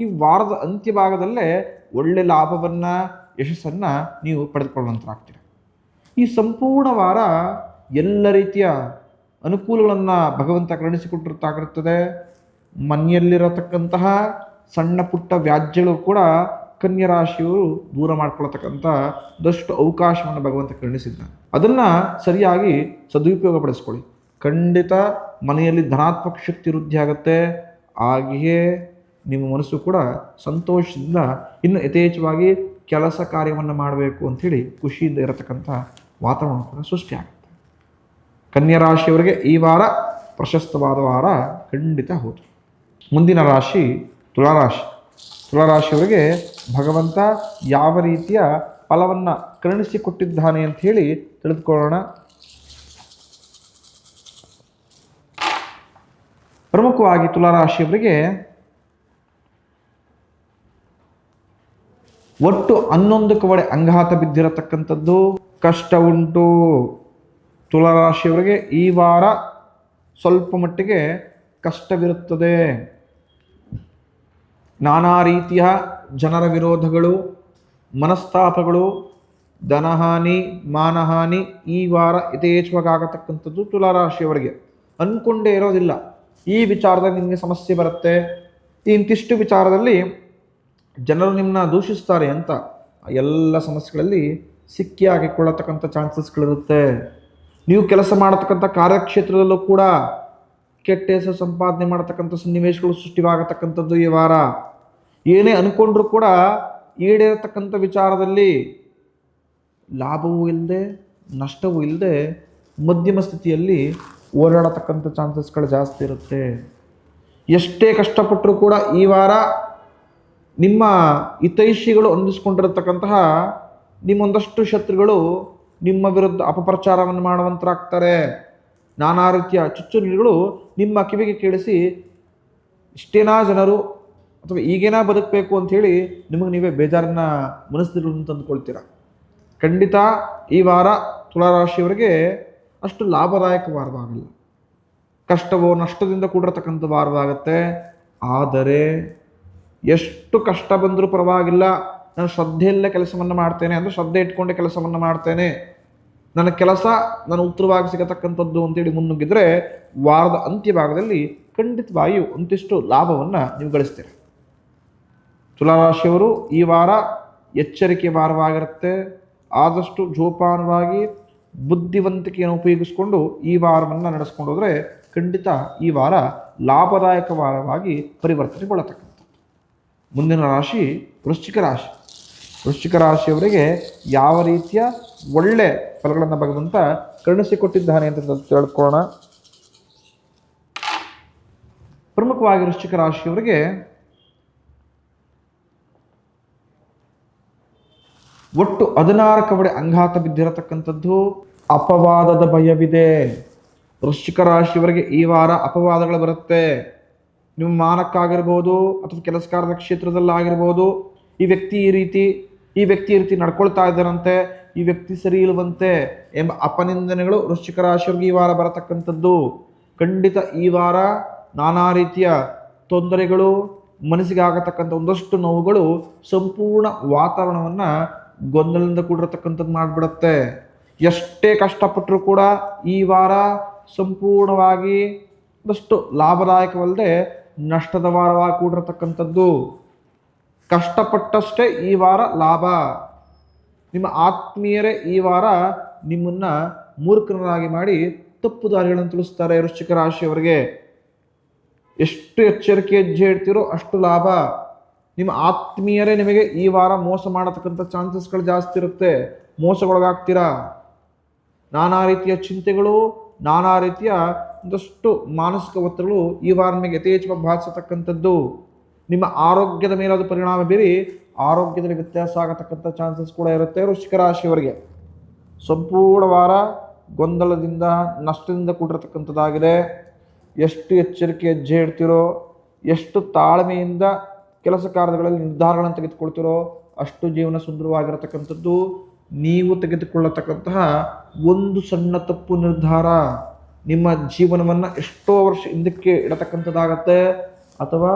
ಈ ವಾರದ ಅಂತ್ಯಭಾಗದಲ್ಲೇ ಒಳ್ಳೆ ಲಾಭವನ್ನು, ಯಶಸ್ಸನ್ನು ನೀವು ಪಡೆದುಕೊಳ್ಳುವಂತರಾಗ್ತೀರಿ. ಈ ಸಂಪೂರ್ಣ ವಾರ ಎಲ್ಲ ರೀತಿಯ ಅನುಕೂಲಗಳನ್ನು ಭಗವಂತ ಕರುಣಿಸಿಕೊಟ್ಟಿರ್ತಾಗಿರುತ್ತದೆ ಮನೆಯಲ್ಲಿರತಕ್ಕಂತಹ ಸಣ್ಣ ಪುಟ್ಟ ವ್ಯಾಜ್ಯಗಳು ಕೂಡ ಕನ್ಯಾ ರಾಶಿಯವರು ದೂರ ಮಾಡ್ಕೊಳ್ತಕ್ಕಂಥ ದಷ್ಟು ಅವಕಾಶವನ್ನು ಭಗವಂತ ಕರುಣಿಸಿದ್ದಾನೆ. ಅದನ್ನು ಸರಿಯಾಗಿ ಸದುಪಯೋಗ ಪಡಿಸ್ಕೊಳ್ಳಿ. ಖಂಡಿತ ಮನೆಯಲ್ಲಿ ಧನಾತ್ಮಕ ಶಕ್ತಿ ವೃದ್ಧಿ ಆಗುತ್ತೆ. ಹಾಗೆಯೇ ನಿಮ್ಮ ಮನಸ್ಸು ಕೂಡ ಸಂತೋಷದಿಂದ ಇನ್ನು ಯಥೇಚ್ಛವಾಗಿ ಕೆಲಸ ಕಾರ್ಯವನ್ನು ಮಾಡಬೇಕು ಅಂಥೇಳಿ ಖುಷಿಯಿಂದ ಇರತಕ್ಕಂಥ ವಾತಾವರಣ ಕೂಡ ಸೃಷ್ಟಿಯಾಗುತ್ತೆ ಕನ್ಯಾ ರಾಶಿಯವರಿಗೆ ಈ ವಾರ ಪ್ರಶಸ್ತವಾದ ವಾರ ಖಂಡಿತ ಹೌದು. ಮುಂದಿನ ರಾಶಿ ತುಲಾರಾಶಿ ತುಲಾರಾಶಿಯವರಿಗೆ ಭಗವಂತ ಯಾವ ರೀತಿಯ ಫಲವನ್ನು ಕರುಣಿಸಿಕೊಟ್ಟಿದ್ದಾನೆ ಅಂತ ಹೇಳಿ ತಿಳಿದುಕೊಳ್ಳೋಣ. ಪ್ರಮುಖವಾಗಿ ತುಲಾರಾಶಿಯವರಿಗೆ ಒಟ್ಟು ಹನ್ನೊಂದು ಕವಡೆ ಅಂಗಾತ ಬಿದ್ದಿರತಕ್ಕಂಥದ್ದು ಕಷ್ಟ ಉಂಟು. ತುಲಾರಾಶಿಯವರಿಗೆ ಈ ವಾರ ಸ್ವಲ್ಪ ಮಟ್ಟಿಗೆ ಕಷ್ಟವಿರುತ್ತದೆ. ನಾನಾ ರೀತಿಯ ಜನರ ವಿರೋಧಗಳು, ಮನಸ್ತಾಪಗಳು, ಧನಹಾನಿ, ಮಾನಹಾನಿ ಈ ವಾರ ಯಥೇಚ್ಛವಾಗಿ ಆಗತಕ್ಕಂಥದ್ದು ತುಲಾರಾಶಿಯವರಿಗೆ. ಅಂದ್ಕೊಂಡೇ ಇರೋದಿಲ್ಲ. ಈ ವಿಚಾರದಲ್ಲಿ ನಿಮಗೆ ಸಮಸ್ಯೆ ಬರುತ್ತೆ. ಇಂತಿಷ್ಟು ವಿಚಾರದಲ್ಲಿ ಜನರು ನಿಮ್ಮನ್ನ ದೂಷಿಸ್ತಾರೆ ಅಂತ ಎಲ್ಲ ಸಮಸ್ಯೆಗಳಲ್ಲಿ ಸಿಕ್ಕಿ ಹಾಕಿಕೊಳ್ಳತಕ್ಕಂಥ ಚಾನ್ಸಸ್ಗಳಿರುತ್ತೆ. ನೀವು ಕೆಲಸ ಮಾಡತಕ್ಕಂಥ ಕಾರ್ಯಕ್ಷೇತ್ರದಲ್ಲೂ ಕೂಡ ಕೆಟ್ಟ ಹೆಸರು ಸಂಪಾದನೆ ಮಾಡತಕ್ಕಂಥ ಸನ್ನಿವೇಶಗಳು ಸೃಷ್ಟಿವಾಗತಕ್ಕಂಥದ್ದು ಈ ವಾರ. ಏನೇ ಅಂದ್ಕೊಂಡ್ರೂ ಕೂಡ ಈಡೇರತಕ್ಕಂಥ ವಿಚಾರದಲ್ಲಿ ಲಾಭವೂ ಇಲ್ಲದೆ, ನಷ್ಟವೂ ಇಲ್ಲದೆ ಮಧ್ಯಮ ಸ್ಥಿತಿಯಲ್ಲಿ ಓಡಾಡತಕ್ಕಂಥ ಚಾನ್ಸಸ್ಗಳು ಜಾಸ್ತಿ ಇರುತ್ತೆ. ಎಷ್ಟೇ ಕಷ್ಟಪಟ್ಟರೂ ಕೂಡ ಈ ವಾರ ನಿಮ್ಮ ಹಿತೈಷಿಗಳು ಹೊಂದಿಸ್ಕೊಂಡಿರತಕ್ಕಂತಹ ನಿಮ್ಮೊಂದಷ್ಟು ಶತ್ರುಗಳು ನಿಮ್ಮ ವಿರುದ್ಧ ಅಪಪ್ರಚಾರವನ್ನು ಮಾಡುವಂತರಾಗ್ತಾರೆ. ನಾನಾ ರೀತಿಯ ಚುಚ್ಚುನಿಗಳು ನಿಮ್ಮ ಕಿವಿಗೆ ಕೇಳಿಸಿ, ಇಷ್ಟೇನಾ ಜನರು? ಅಥವಾ ಈಗೇನ ಬದುಕಬೇಕು ಅಂಥೇಳಿ ನಿಮಗೆ ನೀವೇ ಬೇಜಾರನ್ನ ಮನಸ್ಸುಗಳನ್ನು ತಂದುಕೊಳ್ತೀರ? ಖಂಡಿತ ಈ ವಾರ ತುಲಾರಾಶಿಯವರಿಗೆ ಅಷ್ಟು ಲಾಭದಾಯಕ ವಾರವಾಗಲ್ಲ ಕಷ್ಟವೋ ನಷ್ಟದಿಂದ ಕೂಡಿರತಕ್ಕಂಥ ವಾರವಾಗುತ್ತೆ. ಆದರೆ ಎಷ್ಟು ಕಷ್ಟ ಬಂದರೂ ಪರವಾಗಿಲ್ಲ. ನಾನು ಶ್ರದ್ಧೆಯಲ್ಲೇ ಕೆಲಸವನ್ನು ಮಾಡ್ತೇನೆ, ಅಂದರೆ ಶ್ರದ್ಧೆ ಇಟ್ಕೊಂಡೆ ಕೆಲಸವನ್ನು ಮಾಡ್ತೇನೆ. ನನ್ನ ಕೆಲಸ ನಾನು ಉತ್ತರವಾಗಿ ಸಿಗತಕ್ಕಂಥದ್ದು ಅಂತೇಳಿ ಮುನ್ನುಗ್ಗಿದ್ರೆ ವಾರದ ಅಂತ್ಯ ಭಾಗದಲ್ಲಿ ಖಂಡಿತವಾಗಿಯೂ ಒಂದಿಷ್ಟು ಲಾಭವನ್ನು ನೀವು ಗಳಿಸ್ತೀರಿ. ತುಲಾರಾಶಿಯವರು ಈ ವಾರ ಎಚ್ಚರಿಕೆ ವಾರವಾಗಿರುತ್ತೆ ಆದಷ್ಟು ಜೋಪಾನವಾಗಿ ಬುದ್ಧಿವಂತಿಕೆಯನ್ನು ಉಪಯೋಗಿಸಿಕೊಂಡು ಈ ವಾರವನ್ನು ನಡೆಸ್ಕೊಂಡು ಹೋದರೆ ಖಂಡಿತ ಈ ವಾರ ಲಾಭದಾಯಕ ವಾರವಾಗಿ ಪರಿವರ್ತನೆಗೊಳ್ಳತಕ್ಕಂಥ ಮುಂದಿನ ರಾಶಿ ವೃಶ್ಚಿಕ ರಾಶಿ. ವೃಶ್ಚಿಕ ರಾಶಿಯವರಿಗೆ ಯಾವ ರೀತಿಯ ಒಳ್ಳೆ ಫಲಗಳನ್ನು ಬಗೆದಂತ ಕರುಣಿಸಿಕೊಟ್ಟಿದ್ದಾನೆ ಅಂತ ತಿಳ್ಕೊಳ್ಳೋಣ. ಪ್ರಮುಖವಾಗಿ ವೃಶ್ಚಿಕ ರಾಶಿಯವರಿಗೆ ಒಟ್ಟು ಹದಿನಾರು ಕವಡೆ ಅಂಗಾತ ಬಿದ್ದಿರತಕ್ಕಂಥದ್ದು ಅಪವಾದದ ಭಯವಿದೆ. ವೃಶ್ಚಿಕ ರಾಶಿಯವರಿಗೆ ಈ ವಾರ ಅಪವಾದಗಳು ಬರುತ್ತೆ. ನಿಮ್ಮ ಮಾನಕ್ಕಾಗಿರ್ಬೋದು ಅಥವಾ ಕೆಲಸ ಕಾರ್ಯದ ಕ್ಷೇತ್ರದಲ್ಲಾಗಿರ್ಬೋದು ಈ ವ್ಯಕ್ತಿ ಈ ರೀತಿ, ಈ ವ್ಯಕ್ತಿ ಈ ರೀತಿ ನಡ್ಕೊಳ್ತಾ ಇದ್ದಾರಂತೆ ಈ ವ್ಯಕ್ತಿ ಸರಿ ಇಲ್ವಂತೆ ಎಂಬ ಅಪನಿಂದನೆಗಳು ವೃಶ್ಚಿಕ ರಾಶಿಯವರಿಗೆ ಈ ವಾರ ಬರತಕ್ಕಂಥದ್ದು. ಖಂಡಿತ ಈ ವಾರ ನಾನಾ ರೀತಿಯ ತೊಂದರೆಗಳು, ಮನಸ್ಸಿಗೆ ಆಗತಕ್ಕಂಥ ಒಂದಷ್ಟು ನೋವುಗಳು ಸಂಪೂರ್ಣ ವಾತಾವರಣವನ್ನು ಗೊಂದಲದಿಂದ ಕೂಡಿರತಕ್ಕಂಥದ್ದು ಮಾಡಿಬಿಡುತ್ತೆ. ಎಷ್ಟೇ ಕಷ್ಟಪಟ್ಟರೂ ಕೂಡ ಈ ವಾರ ಸಂಪೂರ್ಣವಾಗಿ ಒಂದಷ್ಟು ಲಾಭದಾಯಕವಲ್ಲದೆ ನಷ್ಟದ ವಾರವಾಗಿ ಕೂಡಿರತಕ್ಕಂಥದ್ದು. ಕಷ್ಟಪಟ್ಟಷ್ಟೇ ಈ ವಾರ ಲಾಭ. ನಿಮ್ಮ ಆತ್ಮೀಯರೇ ಈ ವಾರ ನಿಮ್ಮನ್ನು ಮೂರ್ಖನರಾಗಿ ಮಾಡಿ ತಪ್ಪು ದಾರಿಗಳನ್ನು ತಿಳಿಸ್ತಾರೆ ವೃಶ್ಚಿಕ ರಾಶಿಯವರಿಗೆ. ಎಷ್ಟು ಎಚ್ಚರಿಕೆ ಹೆಜ್ಜೆ ಇಡ್ತೀರೋ ಅಷ್ಟು ಲಾಭ. ನಿಮ್ಮ ಆತ್ಮೀಯರೇ ನಿಮಗೆ ಈ ವಾರ ಮೋಸ ಮಾಡತಕ್ಕಂಥ ಚಾನ್ಸಸ್ಗಳು ಜಾಸ್ತಿ ಇರುತ್ತೆ. ಮೋಸಗೊಳಗಾಗ್ತೀರಾ? ನಾನಾ ರೀತಿಯ ಚಿಂತೆಗಳು, ನಾನಾ ರೀತಿಯ ಒಂದಷ್ಟು ಮಾನಸಿಕ ಒತ್ತಡಗಳು ಈ ವಾರ ನಿಮಗೆ ಯಥೇಚ್ಛವಾಗಿ ಭಾವಿಸತಕ್ಕಂಥದ್ದು ನಿಮ್ಮ ಆರೋಗ್ಯದ ಮೇಲೆ ಅದು ಪರಿಣಾಮ ಬೀರಿ ಆರೋಗ್ಯದಲ್ಲಿ ವ್ಯತ್ಯಾಸ ಆಗತಕ್ಕಂಥ ಚಾನ್ಸಸ್ ಕೂಡ ಇರುತ್ತೆ ವೃಷಿಕ ರಾಶಿಯವರಿಗೆ. ಸಂಪೂರ್ಣ ವಾರ ಗೊಂದಲದಿಂದ, ನಷ್ಟದಿಂದ ಕೂಡಿರತಕ್ಕಂಥದ್ದಾಗಿದೆ. ಎಷ್ಟು ಎಚ್ಚರಿಕೆ ಹೆಜ್ಜೆ ಇಡ್ತಿರೋ ಎಷ್ಟು ತಾಳ್ಮೆಯಿಂದ ಕೆಲಸ ಕಾರ್ಯಗಳಲ್ಲಿ ನಿರ್ಧಾರಗಳನ್ನು ತೆಗೆದುಕೊಳ್ತಿರೋ ಅಷ್ಟು ಜೀವನ ಸುಂದರವಾಗಿರತಕ್ಕಂಥದ್ದು, ನೀವು ತೆಗೆದುಕೊಳ್ಳತಕ್ಕಂತಹ ಒಂದು ಸಣ್ಣ ತಪ್ಪು ನಿರ್ಧಾರ ನಿಮ್ಮ ಜೀವನವನ್ನು ಎಷ್ಟೋ ವರ್ಷ ಹಿಂದಕ್ಕೆ ಇಡತಕ್ಕಂಥದ್ದಾಗತ್ತೆ ಅಥವಾ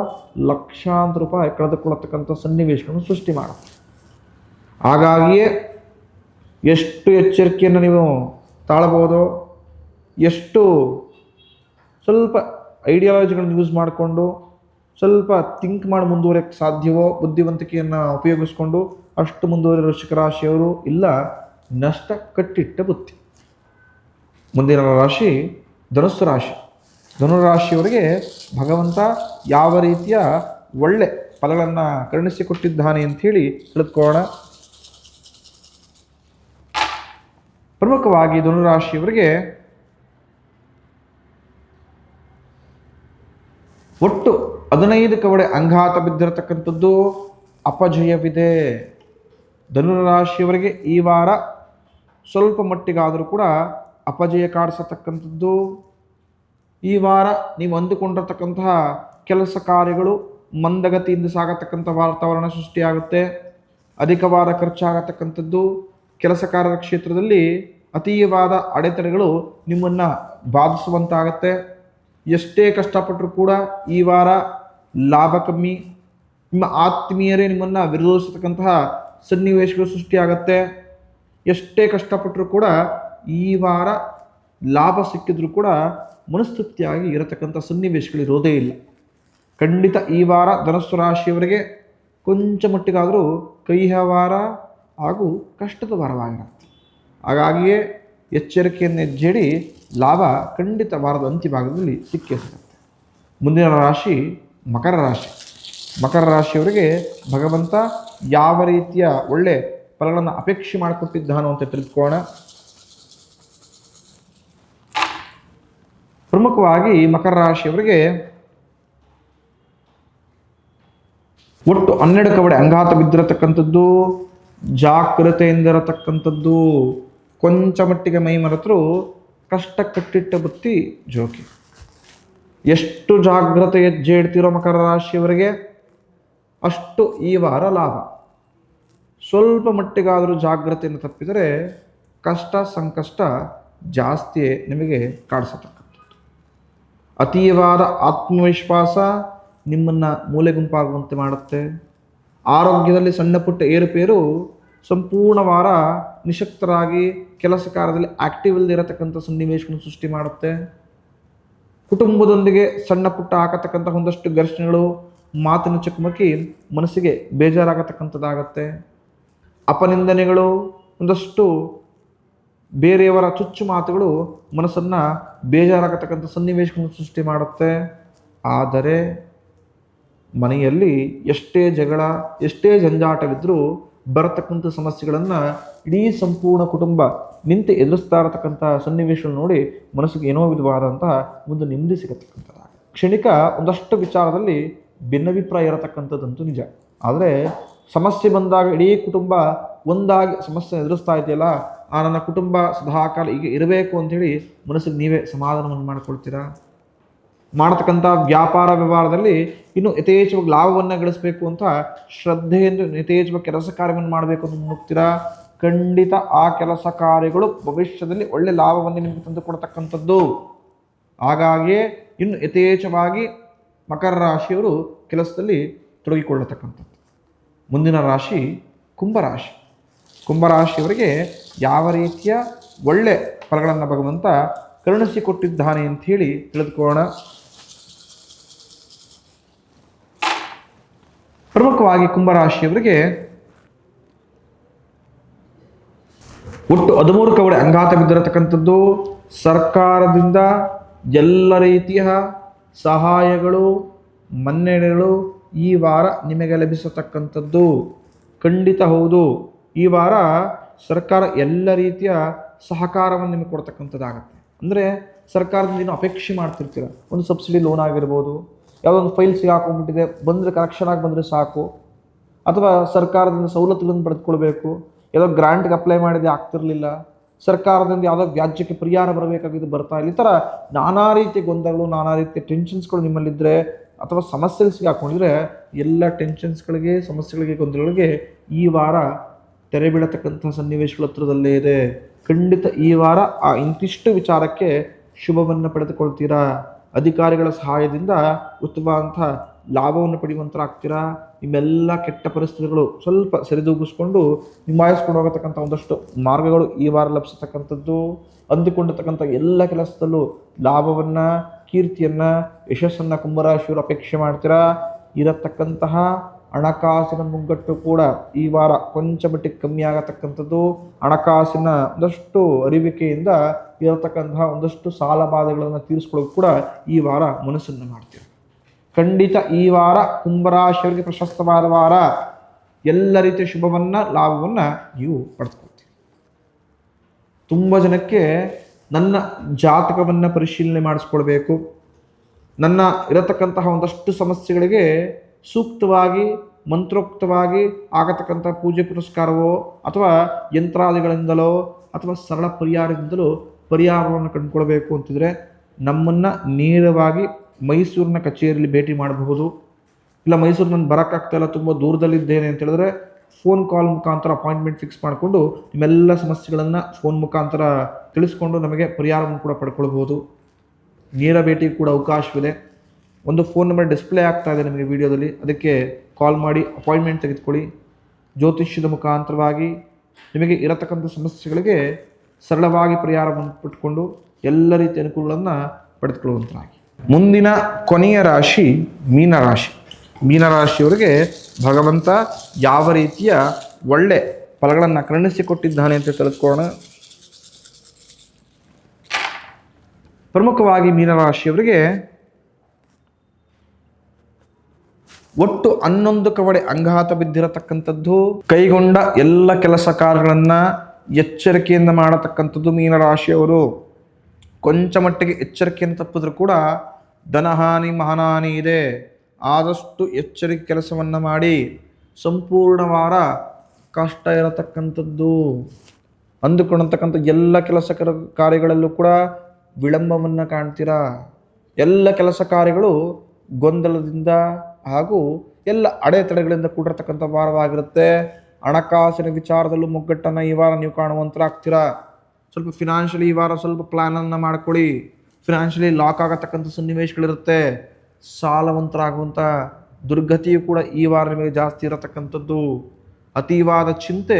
ಲಕ್ಷಾಂತರ ರೂಪಾಯಿ ಕಳೆದುಕೊಳ್ಳತಕ್ಕಂಥ ಸನ್ನಿವೇಶಗಳನ್ನು ಸೃಷ್ಟಿ ಮಾಡುತ್ತೆ ಹಾಗಾಗಿಯೇ ಎಷ್ಟು ಎಚ್ಚರಿಕೆಯನ್ನು ನೀವು ತಾಳಬಹುದು, ಎಷ್ಟು ಸ್ವಲ್ಪ ಐಡಿಯಾಲಜಿಗಳನ್ನು ಯೂಸ್ ಮಾಡಿಕೊಂಡು ಸ್ವಲ್ಪ ಥಿಂಕ್ ಮಾಡಿ ಮುಂದುವರಿಯಕ್ಕೆ ಸಾಧ್ಯವೋ ಬುದ್ಧಿವಂತಿಕೆಯನ್ನು ಉಪಯೋಗಿಸ್ಕೊಂಡು ಅಷ್ಟು ಮುಂದುವರಿಯೋ ರಾಶಿಯವರು ಇಲ್ಲ, ನಷ್ಟ ಕಟ್ಟಿಟ್ಟ ಬುತ್ತಿ ಮುಂದಿನ ರಾಶಿ ಧನುಸ್ಸು ರಾಶಿ. ಧನುರಾಶಿಯವರಿಗೆ ಭಗವಂತ ಯಾವ ರೀತಿಯ ಒಳ್ಳೆ ಫಲಗಳನ್ನು ಕರುಣಿಸಿಕೊಟ್ಟಿದ್ದಾನೆ ಅಂಥೇಳಿ ತಿಳಿದುಕೊಳ್ಳೋಣ ಪ್ರಮುಖವಾಗಿ ಧನುರಾಶಿಯವರಿಗೆ ಒಟ್ಟು ಹದಿನೈದು ಕವಡೆ ಅಂಘಾತ ಬಿದ್ದಿರತಕ್ಕಂಥದ್ದು ಅಪಜಯವಿದೆ. ಧನುರಾಶಿಯವರಿಗೆ ಈ ವಾರ ಸ್ವಲ್ಪ ಮಟ್ಟಿಗಾದರೂ ಕೂಡ ಅಪಜಯ ಕಾಡಿಸತಕ್ಕಂಥದ್ದು. ಈ ವಾರ ನೀವು ಅಂದುಕೊಂಡಿರತಕ್ಕಂತಹ ಕೆಲಸ ಕಾರ್ಯಗಳು ಮಂದಗತಿಯಿಂದ ಸಾಗತಕ್ಕಂಥ ವಾತಾವರಣ ಸೃಷ್ಟಿಯಾಗುತ್ತೆ. ಅಧಿಕವಾದ ಖರ್ಚಾಗತಕ್ಕಂಥದ್ದು. ಕೆಲಸ ಕಾರ್ಯದ ಕ್ಷೇತ್ರದಲ್ಲಿ ಅತೀವಾದ ಅಡೆತಡೆಗಳು ನಿಮ್ಮನ್ನು ಬಾಧಿಸುವಂತಾಗತ್ತೆ. ಎಷ್ಟೇ ಕಷ್ಟಪಟ್ಟರೂ ಕೂಡ ಈ ವಾರ ಲಾಭ ಕಮ್ಮಿ ನಿಮ್ಮ ಆತ್ಮೀಯರೇ ನಿಮ್ಮನ್ನು ವಿರೋಧಿಸತಕ್ಕಂತಹ ಸನ್ನಿವೇಶಗಳು ಸೃಷ್ಟಿಯಾಗತ್ತೆ. ಎಷ್ಟೇ ಕಷ್ಟಪಟ್ಟರೂ ಕೂಡ ಈ ವಾರ ಲಾಭ ಸಿಕ್ಕಿದ್ರೂ ಕೂಡ ಮನಸ್ತೃಪ್ತಿಯಾಗಿ ಇರತಕ್ಕಂಥ ಸನ್ನಿವೇಶಗಳು ಇರೋದೇ ಇಲ್ಲ. ಖಂಡಿತ ಈ ವಾರ ಧನಸ್ಸು ರಾಶಿಯವರಿಗೆ ಕೊಂಚ ಮಟ್ಟಿಗಾದರೂ ಕೈಹವಾರ ಹಾಗೂ ಕಷ್ಟದ ವಾರವಾಗಿರುತ್ತೆ. ಹಾಗಾಗಿಯೇ ಎಚ್ಚರಿಕೆಯನ್ನು ಹೆಜ್ಜೆಡಿ ಲಾಭ ಖಂಡಿತ ವಾರದ ಅಂತ್ಯಭಾಗದಲ್ಲಿ ಸಿಕ್ಕೇ ಸಿಗುತ್ತೆ. ಮುಂದಿನ ರಾಶಿ ಮಕರ ರಾಶಿ. ಮಕರ ರಾಶಿಯವರಿಗೆ ಭಗವಂತ ಯಾವ ರೀತಿಯ ಒಳ್ಳೆ ಫಲಗಳನ್ನು ಅಪೇಕ್ಷೆ ಮಾಡಿಕೊಟ್ಟಿದ್ದಾನೋ ಅಂತ ತಿಳ್ಕೊಳ್ಳೋಣ. ಪ್ರಮುಖವಾಗಿ ಮಕರ ರಾಶಿಯವರಿಗೆ ಒಟ್ಟು ಹನ್ನೆರಡು ಕವಡೆ ಅಂಗಾತ ಬಿದ್ದಿರತಕ್ಕಂಥದ್ದು ಜಾಗ್ರತೆಯಿಂದಿರತಕ್ಕಂಥದ್ದು ಕೊಂಚ ಮಟ್ಟಿಗೆ ಮೈ ಮರೆತರೂ ಕಷ್ಟ ಕಟ್ಟಿಟ್ಟ ಬುತ್ತಿ ಜೋಕಿ. ಎಷ್ಟು ಜಾಗ್ರತೆ ಹೆಜ್ಜೆ ಇಡ್ತಿರೋ ಮಕರ ರಾಶಿಯವರಿಗೆ ಅಷ್ಟು ಈ ವಾರ ಲಾಭ. ಸ್ವಲ್ಪ ಮಟ್ಟಿಗಾದರೂ ಜಾಗ್ರತೆಯನ್ನು ತಪ್ಪಿದರೆ ಕಷ್ಟ ಸಂಕಷ್ಟ ಜಾಸ್ತಿ ನಿಮಗೆ ಕಾಡಿಸತಕ್ಕಂಥದ್ದು. ಅತೀವಾದ ಆತ್ಮವಿಶ್ವಾಸ ನಿಮ್ಮನ್ನು ಮೂಲೆ ಗುಂಪಾಗುವಂತೆ ಮಾಡುತ್ತೆ. ಆರೋಗ್ಯದಲ್ಲಿ ಸಣ್ಣ ಪುಟ್ಟ ಏರುಪೇರು ಸಂಪೂರ್ಣ ವಾರ ನಿಶಕ್ತರಾಗಿ ಕೆಲಸ ಕಾರ್ಯದಲ್ಲಿ ಆಕ್ಟಿವ್ ಇಲ್ಲದೆ ಇರತಕ್ಕಂಥ ಸನ್ನಿವೇಶಗಳನ್ನು ಸೃಷ್ಟಿ ಮಾಡುತ್ತೆ. ಕುಟುಂಬದೊಂದಿಗೆ ಸಣ್ಣ ಪುಟ್ಟ ಹಾಕತಕ್ಕಂಥ ಒಂದಷ್ಟು ಘರ್ಷಣೆಗಳು ಮಾತಿನ ಚಕಮಕಿ ಮನಸ್ಸಿಗೆ ಬೇಜಾರಾಗತಕ್ಕಂಥದ್ದಾಗತ್ತೆ. ಅಪನಿಂದನೆಗಳು, ಒಂದಷ್ಟು ಬೇರೆಯವರ ಚುಚ್ಚು ಮಾತುಗಳು ಮನಸ್ಸನ್ನು ಬೇಜಾರಾಗತಕ್ಕಂಥ ಸನ್ನಿವೇಶಗಳನ್ನು ಸೃಷ್ಟಿ ಮಾಡುತ್ತೆ. ಆದರೆ ಮನೆಯಲ್ಲಿ ಎಷ್ಟೇ ಜಗಳ, ಎಷ್ಟೇ ಜಂಜಾಟವಿದ್ದರೂ ಬರತಕ್ಕಂಥ ಸಮಸ್ಯೆಗಳನ್ನು ಇಡೀ ಸಂಪೂರ್ಣ ಕುಟುಂಬ ನಿಂತು ಎದುರಿಸ್ತಾ ಇರತಕ್ಕಂಥ ಸನ್ನಿವೇಶ ನೋಡಿ ಮನಸ್ಸಿಗೆ ಏನೋ ವಿಧವಾದಂತಹ ಒಂದು ನೆಮ್ಮದಿ ಸಿಗತಕ್ಕಂಥದ್ದು. ಕ್ಷಣಿಕ ಒಂದಷ್ಟು ವಿಚಾರದಲ್ಲಿ ಭಿನ್ನಾಭಿಪ್ರಾಯ ಇರತಕ್ಕಂಥದ್ದಂತೂ ನಿಜ. ಆದರೆ ಸಮಸ್ಯೆ ಬಂದಾಗ ಇಡೀ ಕುಟುಂಬ ಒಂದಾಗಿ ಸಮಸ್ಯೆ ಎದುರಿಸ್ತಾ ಇದೆಯಲ್ಲ, ಆ ನನ್ನ ಕುಟುಂಬ ಸದಾಕಾಲ ಈಗ ಇರಬೇಕು ಅಂಥೇಳಿ ಮನಸ್ಸಿಗೆ ನೀವೇ ಸಮಾಧಾನವನ್ನು ಮಾಡ್ಕೊಳ್ತೀರಾ? ಮಾಡತಕ್ಕಂಥ ವ್ಯಾಪಾರ ವ್ಯವಹಾರದಲ್ಲಿ ಇನ್ನು ಯಥೇಚ್ಛವಾಗಿ ಲಾಭವನ್ನು ಗಳಿಸಬೇಕು ಅಂತ ಶ್ರದ್ಧೆಯಿಂದ ಯಥೇಚ್ಛವಾಗಿ ಕೆಲಸ ಕಾರ್ಯವನ್ನು ಮಾಡಬೇಕು ಅಂತ ನೋಡ್ತೀರಾ? ಖಂಡಿತ ಆ ಕೆಲಸ ಕಾರ್ಯಗಳು ಭವಿಷ್ಯದಲ್ಲಿ ಒಳ್ಳೆ ಲಾಭವನ್ನು ನಿಮಗೆ ತಂದು ಕೊಡತಕ್ಕಂಥದ್ದು. ಹಾಗಾಗಿಯೇ ಇನ್ನು ಯಥೇಚ್ಛವಾಗಿ ಮಕರ ರಾಶಿಯವರು ಕೆಲಸದಲ್ಲಿ ತೊಡಗಿಕೊಳ್ಳತಕ್ಕಂಥದ್ದು. ಮುಂದಿನ ರಾಶಿ ಕುಂಭರಾಶಿ ಕುಂಭರಾಶಿಯವರಿಗೆ ಯಾವ ರೀತಿಯ ಒಳ್ಳೆ ಫಲಗಳನ್ನು ಭಗವಂತ ಕರುಣಿಸಿಕೊಟ್ಟಿದ್ದಾನೆ ಅಂಥೇಳಿ ತಿಳಿದುಕೊಳ್ಳೋಣ. ಪ್ರಮುಖವಾಗಿ ಕುಂಭರಾಶಿಯವರಿಗೆ ಒಟ್ಟು ಹದಿಮೂರು ಕವಡೆ ಅಂಗಾತ ಬಿದ್ದಿರತಕ್ಕಂಥದ್ದು, ಸರ್ಕಾರದಿಂದ ಎಲ್ಲ ರೀತಿಯ ಸಹಾಯಗಳು, ಮನ್ನಣೆಗಳು ಈ ವಾರ ನಿಮಗೆ ಲಭಿಸತಕ್ಕಂಥದ್ದು. ಖಂಡಿತ ಹೌದು. ಈ ವಾರ ಸರ್ಕಾರ ಎಲ್ಲ ರೀತಿಯ ಸಹಕಾರವನ್ನು ನಿಮಗೆ ಕೊಡ್ತಕ್ಕಂಥದ್ದಾಗತ್ತೆ. ಅಂದರೆ ಸರ್ಕಾರದಿಂದ ಏನು ಅಪೇಕ್ಷೆ ಮಾಡ್ತಿರ್ತೀರ. ಒಂದು ಸಬ್ಸಿಡಿ ಲೋನ್ ಆಗಿರ್ಬೋದು ಯಾವುದೋ ಒಂದು ಫೈಲ್ ಸಿಗಾಕೊಂಡ್ಬಿಟ್ಟಿದೆ ಬಂದರೆ ಕರೆಕ್ಷನ್ ಆಗಿ ಬಂದರೆ ಸಾಕು. ಅಥವಾ ಸರ್ಕಾರದಿಂದ ಸವಲತ್ತುಗಳನ್ನು ಪಡೆದುಕೊಳ್ಬೇಕು. ಯಾವುದೋ ಗ್ರಾಂಟ್ಗೆ ಅಪ್ಲೈ ಮಾಡಿದೆ ಆಗ್ತಿರಲಿಲ್ಲ. ಸರ್ಕಾರದಿಂದ ಯಾವುದೋ ವ್ಯಾಜ್ಯಕ್ಕೆ ಪರಿಹಾರ ಬರಬೇಕಾಗಿದ್ದು ಬರ್ತಾ ಇಲ್ಲ. ಈ ಥರ ನಾನಾ ರೀತಿಯ ಗೊಂದಲಗಳು, ನಾನಾ ರೀತಿಯ ಟೆನ್ಷನ್ಸ್ಗಳು ನಿಮ್ಮಲ್ಲಿದ್ದರೆ ಅಥವಾ ಸಮಸ್ಯೆಗಳು ಸಿಗಾಕೊಂಡಿದ್ರೆ ಎಲ್ಲ ಟೆನ್ಷನ್ಸ್ಗಳಿಗೆ ಸಮಸ್ಯೆಗಳಿಗೆ, ಗೊಂದಲಗಳಿಗೆ ಈ ವಾರ ತೆರೆ ಬೀಳತಕ್ಕಂಥ ಸನ್ನಿವೇಶಗಳ ಹತ್ರದಲ್ಲೇ ಇದೆ. ಖಂಡಿತ ಈ ವಾರ ಆ ಇಂತಿಷ್ಟು ವಿಚಾರಕ್ಕೆ ಶುಭವನ್ನು ಪಡೆದುಕೊಳ್ತೀರಾ? ಅಧಿಕಾರಿಗಳ ಸಹಾಯದಿಂದ ಉತ್ತಮ ಅಂತ ಲಾಭವನ್ನು ಪಡೆಯುವಂತರಾಗ್ತೀರಾ? ನಿಮ್ಮೆಲ್ಲ ಕೆಟ್ಟ ಪರಿಸ್ಥಿತಿಗಳು ಸ್ವಲ್ಪ ಸರಿದೂಗಿಸ್ಕೊಂಡು ನಿಮಾಯಿಸ್ಕೊಂಡು ಹೋಗತಕ್ಕಂಥ ಒಂದಷ್ಟು ಮಾರ್ಗಗಳು ಈ ವಾರ ಲಭಿಸತಕ್ಕಂಥದ್ದು. ಅಂದುಕೊಂಡಿರ್ತಕ್ಕಂಥ ಎಲ್ಲ ಕೆಲಸದಲ್ಲೂ ಲಾಭವನ್ನು, ಕೀರ್ತಿಯನ್ನು, ಯಶಸ್ಸನ್ನು ಕುಂಭರಾಶಿಯವರು ಅಪೇಕ್ಷೆ ಮಾಡ್ತೀರಾ? ಇರತಕ್ಕಂತಹ ಹಣಕಾಸಿನ ಮುಗ್ಗಟ್ಟು ಕೂಡ ಈ ವಾರ ಕೊಂಚ ಮಟ್ಟಿಗೆ ಕಮ್ಮಿ ಆಗತಕ್ಕಂಥದ್ದು. ಹಣಕಾಸಿನ ಒಂದಷ್ಟು ಅರಿವಿಕೆಯಿಂದ ಇರತಕ್ಕಂತಹ ಒಂದಷ್ಟು ಸಾಲ ಬಾಧೆಗಳನ್ನು ತೀರಿಸ್ಕೊಳ್ಳೋಕೆ ಕೂಡ ಈ ವಾರ ಮನಸ್ಸನ್ನು ಮಾಡ್ತೀವಿ. ಖಂಡಿತ ಈ ವಾರ ಕುಂಭರಾಶಿಯವರಿಗೆ ಪ್ರಶಸ್ತವಾದ ವಾರ. ಎಲ್ಲ ರೀತಿಯ ಶುಭವನ್ನು, ಲಾಭವನ್ನು ನೀವು ಪಡೆದುಕೊಳ್ತೀರಿ. ತುಂಬ ಜನಕ್ಕೆ ನನ್ನ ಜಾತಕವನ್ನು ಪರಿಶೀಲನೆ ಮಾಡಿಸ್ಕೊಳ್ಬೇಕು. ನನ್ನ ಇರತಕ್ಕಂತಹ ಒಂದಷ್ಟು ಸಮಸ್ಯೆಗಳಿಗೆ ಸೂಕ್ತವಾಗಿ, ಮಂತ್ರೋಕ್ತವಾಗಿ ಆಗತಕ್ಕಂಥ ಪೂಜೆ ಪುರಸ್ಕಾರವೋ ಅಥವಾ ಯಂತ್ರಾದಿಗಳಿಂದಲೋ ಅಥವಾ ಸರಳ ಪರಿಹಾರದಿಂದಲೋ ಪರಿಹಾರವನ್ನು ಕಂಡುಕೊಳ್ಬೇಕು ಅಂತಿದ್ರೆ ನಮ್ಮನ್ನು ನೇರವಾಗಿ ಮೈಸೂರಿನ ಕಚೇರಿಯಲ್ಲಿ ಭೇಟಿ ಮಾಡಬಹುದು. ಇಲ್ಲ, ಮೈಸೂರು ನಾನು ಬರೋಕ್ಕಾಗ್ತಾ ಇಲ್ಲ, ತುಂಬ ದೂರದಲ್ಲಿದ್ದೇನೆ ಅಂತ ಹೇಳಿದ್ರೆ ಫೋನ್ ಕಾಲ್ ಮುಖಾಂತರ ಅಪಾಯಿಂಟ್ಮೆಂಟ್ ಫಿಕ್ಸ್ ಮಾಡಿಕೊಂಡು ನಿಮ್ಮೆಲ್ಲ ಸಮಸ್ಯೆಗಳನ್ನು ಫೋನ್ ಮುಖಾಂತರ ತಿಳಿಸ್ಕೊಂಡು ನಮಗೆ ಪರಿಹಾರವನ್ನು ಕೂಡ ಪಡ್ಕೊಳ್ಬೋದು ನೇರ ಭೇಟಿಗೆ ಕೂಡ ಅವಕಾಶವಿದೆ. ಒಂದು ಫೋನ್ ನಂಬರ್ ಡಿಸ್ಪ್ಲೇ ಆಗ್ತಾ ಇದೆ ನಿಮಗೆ ವಿಡಿಯೋದಲ್ಲಿ ಅದಕ್ಕೆ ಕಾಲ್ ಮಾಡಿ ಅಪಾಯಿಂಟ್ಮೆಂಟ್ ತೆಗೆದುಕೊಳ್ಳಿ. ಜ್ಯೋತಿಷ್ಯದ ಮುಖಾಂತರವಾಗಿ ನಿಮಗೆ ಇರತಕ್ಕಂಥ ಸಮಸ್ಯೆಗಳಿಗೆ ಸರಳವಾಗಿ ಪರಿಹಾರವನ್ನು ಪಟ್ಟುಕೊಂಡು ಎಲ್ಲ ರೀತಿಯ ಅನುಕೂಲಗಳನ್ನು ಪಡೆದುಕೊಳ್ಳುವಂತಾಗಿ ಮುಂದಿನ ಕೊನೆಯ ರಾಶಿ ಮೀನರಾಶಿ. ಮೀನರಾಶಿಯವರಿಗೆ ಭಗವಂತ ಯಾವ ರೀತಿಯ ಒಳ್ಳೆ ಫಲಗಳನ್ನು ಕರುಣಿಸಿಕೊಟ್ಟಿದ್ದಾನೆ ಅಂತ ತಿಳಿದುಕೊಳ್ಳೋಣ ಪ್ರಮುಖವಾಗಿ ಮೀನರಾಶಿಯವರಿಗೆ ಒಟ್ಟು ಹನ್ನೊಂದು ಕವಡೆ ಅಂಗಾತ ಬಿದ್ದಿರತಕ್ಕಂಥದ್ದು. ಕೈಗೊಂಡ ಎಲ್ಲ ಕೆಲಸ ಕಾರ್ಯಗಳನ್ನು ಎಚ್ಚರಿಕೆಯಿಂದ ಮಾಡತಕ್ಕಂಥದ್ದು ಮೀನರಾಶಿಯವರು. ಕೊಂಚ ಮಟ್ಟಿಗೆ ಎಚ್ಚರಿಕೆಯನ್ನು ತಪ್ಪಿದ್ರೂ ಕೂಡ ಧನಹಾನಿ ಮಹಾನಾನಿ ಇದೆ. ಆದಷ್ಟು ಎಚ್ಚರಿಕೆ ಕೆಲಸವನ್ನು ಮಾಡಿ ಸಂಪೂರ್ಣ ವಾರ ಕಷ್ಟ ಇರತಕ್ಕಂಥದ್ದು. ಅಂದುಕೊಂಡಂತಕ್ಕಂಥ ಎಲ್ಲ ಕೆಲಸ ಕರ- ಕಾರ್ಯಗಳಲ್ಲೂ ಕೂಡ ವಿಳಂಬವನ್ನು ಕಾಣ್ತೀರಾ? ಎಲ್ಲ ಕೆಲಸ ಕಾರ್ಯಗಳು ಗೊಂದಲದಿಂದ ಹಾಗೂ ಎಲ್ಲ ಅಡೆತಡೆಗಳಿಂದ ಕೂಡಿರ್ತಕ್ಕಂಥ ವಾರವಾಗಿರುತ್ತೆ ಹಣಕಾಸಿನ ವಿಚಾರದಲ್ಲೂ ಮುಗ್ಗಟ್ಟನ್ನು ಈ ವಾರ ನೀವು ಕಾಣುವಂತರಾಗ್ತೀರಾ? ಸ್ವಲ್ಪ ಫಿನಾನ್ಷಿಯಲಿ ಈ ವಾರ ಸ್ವಲ್ಪ ಪ್ಲ್ಯಾನನ್ನು ಮಾಡ್ಕೊಳ್ಳಿ. Financially lock ಆಗತಕ್ಕಂಥ ಸನ್ನಿವೇಶಗಳಿರುತ್ತೆ. ಸಾಲವಂತರಾಗುವಂಥ ದುರ್ಗತಿಯು ಕೂಡ ಈ ವಾರ ನಿಮಗೆ ಜಾಸ್ತಿ ಇರತಕ್ಕಂಥದ್ದು. ಅತೀವಾದ ಚಿಂತೆ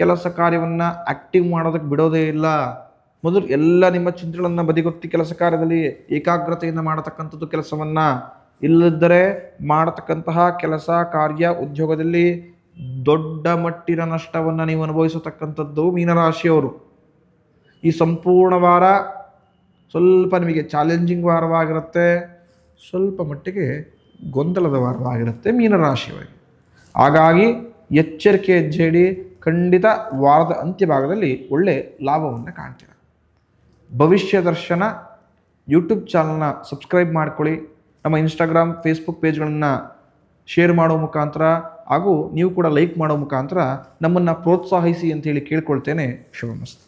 ಕೆಲಸ ಕಾರ್ಯವನ್ನು ಆ್ಯಕ್ಟಿವ್ ಮಾಡೋದಕ್ಕೆ ಬಿಡೋದೇ ಇಲ್ಲ. ಮೊದಲು ಎಲ್ಲ ನಿಮ್ಮ ಚಿಂತೆಗಳನ್ನು ಬದಿಗೊತ್ತಿ ಕೆಲಸ ಕಾರ್ಯದಲ್ಲಿ ಏಕಾಗ್ರತೆಯಿಂದ ಮಾಡತಕ್ಕಂಥದ್ದು ಕೆಲಸವನ್ನು. ಇಲ್ಲದಿದ್ದರೆ ಮಾಡತಕ್ಕಂತಹ ಕೆಲಸ, ಕಾರ್ಯ, ಉದ್ಯೋಗದಲ್ಲಿ ದೊಡ್ಡ ಮಟ್ಟಿನ ನಷ್ಟವನ್ನು ನೀವು ಅನುಭವಿಸತಕ್ಕಂಥದ್ದು ಮೀನರಾಶಿಯವರು. ಈ ಸಂಪೂರ್ಣ ವಾರ ಸ್ವಲ್ಪ ನಿಮಗೆ ಚಾಲೆಂಜಿಂಗ್ ವಾರವಾಗಿರುತ್ತೆ, ಸ್ವಲ್ಪ ಮಟ್ಟಿಗೆ ಗೊಂದಲದ ವಾರವಾಗಿರುತ್ತೆ ಮೀನರಾಶಿಯವರಿಗೆ. ಹಾಗಾಗಿ ಎಚ್ಚರಿಕೆ ಹೆಜ್ಜೆಡಿ ಖಂಡಿತ ವಾರದ ಅಂತ್ಯಭಾಗದಲ್ಲಿ ಒಳ್ಳೆ ಲಾಭವನ್ನು ಕಾಣ್ತೀರ. ಭವಿಷ್ಯ ದರ್ಶನ ಯೂಟ್ಯೂಬ್ ಚಾನಲ್ನ ಸಬ್ಸ್ಕ್ರೈಬ್ ಮಾಡ್ಕೊಳ್ಳಿ. ನಮ್ಮ ಇನ್ಸ್ಟಾಗ್ರಾಮ್ ಫೇಸ್ಬುಕ್ ಪೇಜ್ಗಳನ್ನು ಶೇರ್ ಮಾಡೋ ಮುಖಾಂತರ ಹಾಗೂ ನೀವು ಕೂಡ ಲೈಕ್ ಮಾಡೋ ಮುಖಾಂತರ ನಮ್ಮನ್ನು ಪ್ರೋತ್ಸಾಹಿಸಿ ಅಂತೇಳಿ ಕೇಳ್ಕೊಳ್ತೇನೆ. ಶುಭಮಸ್ತು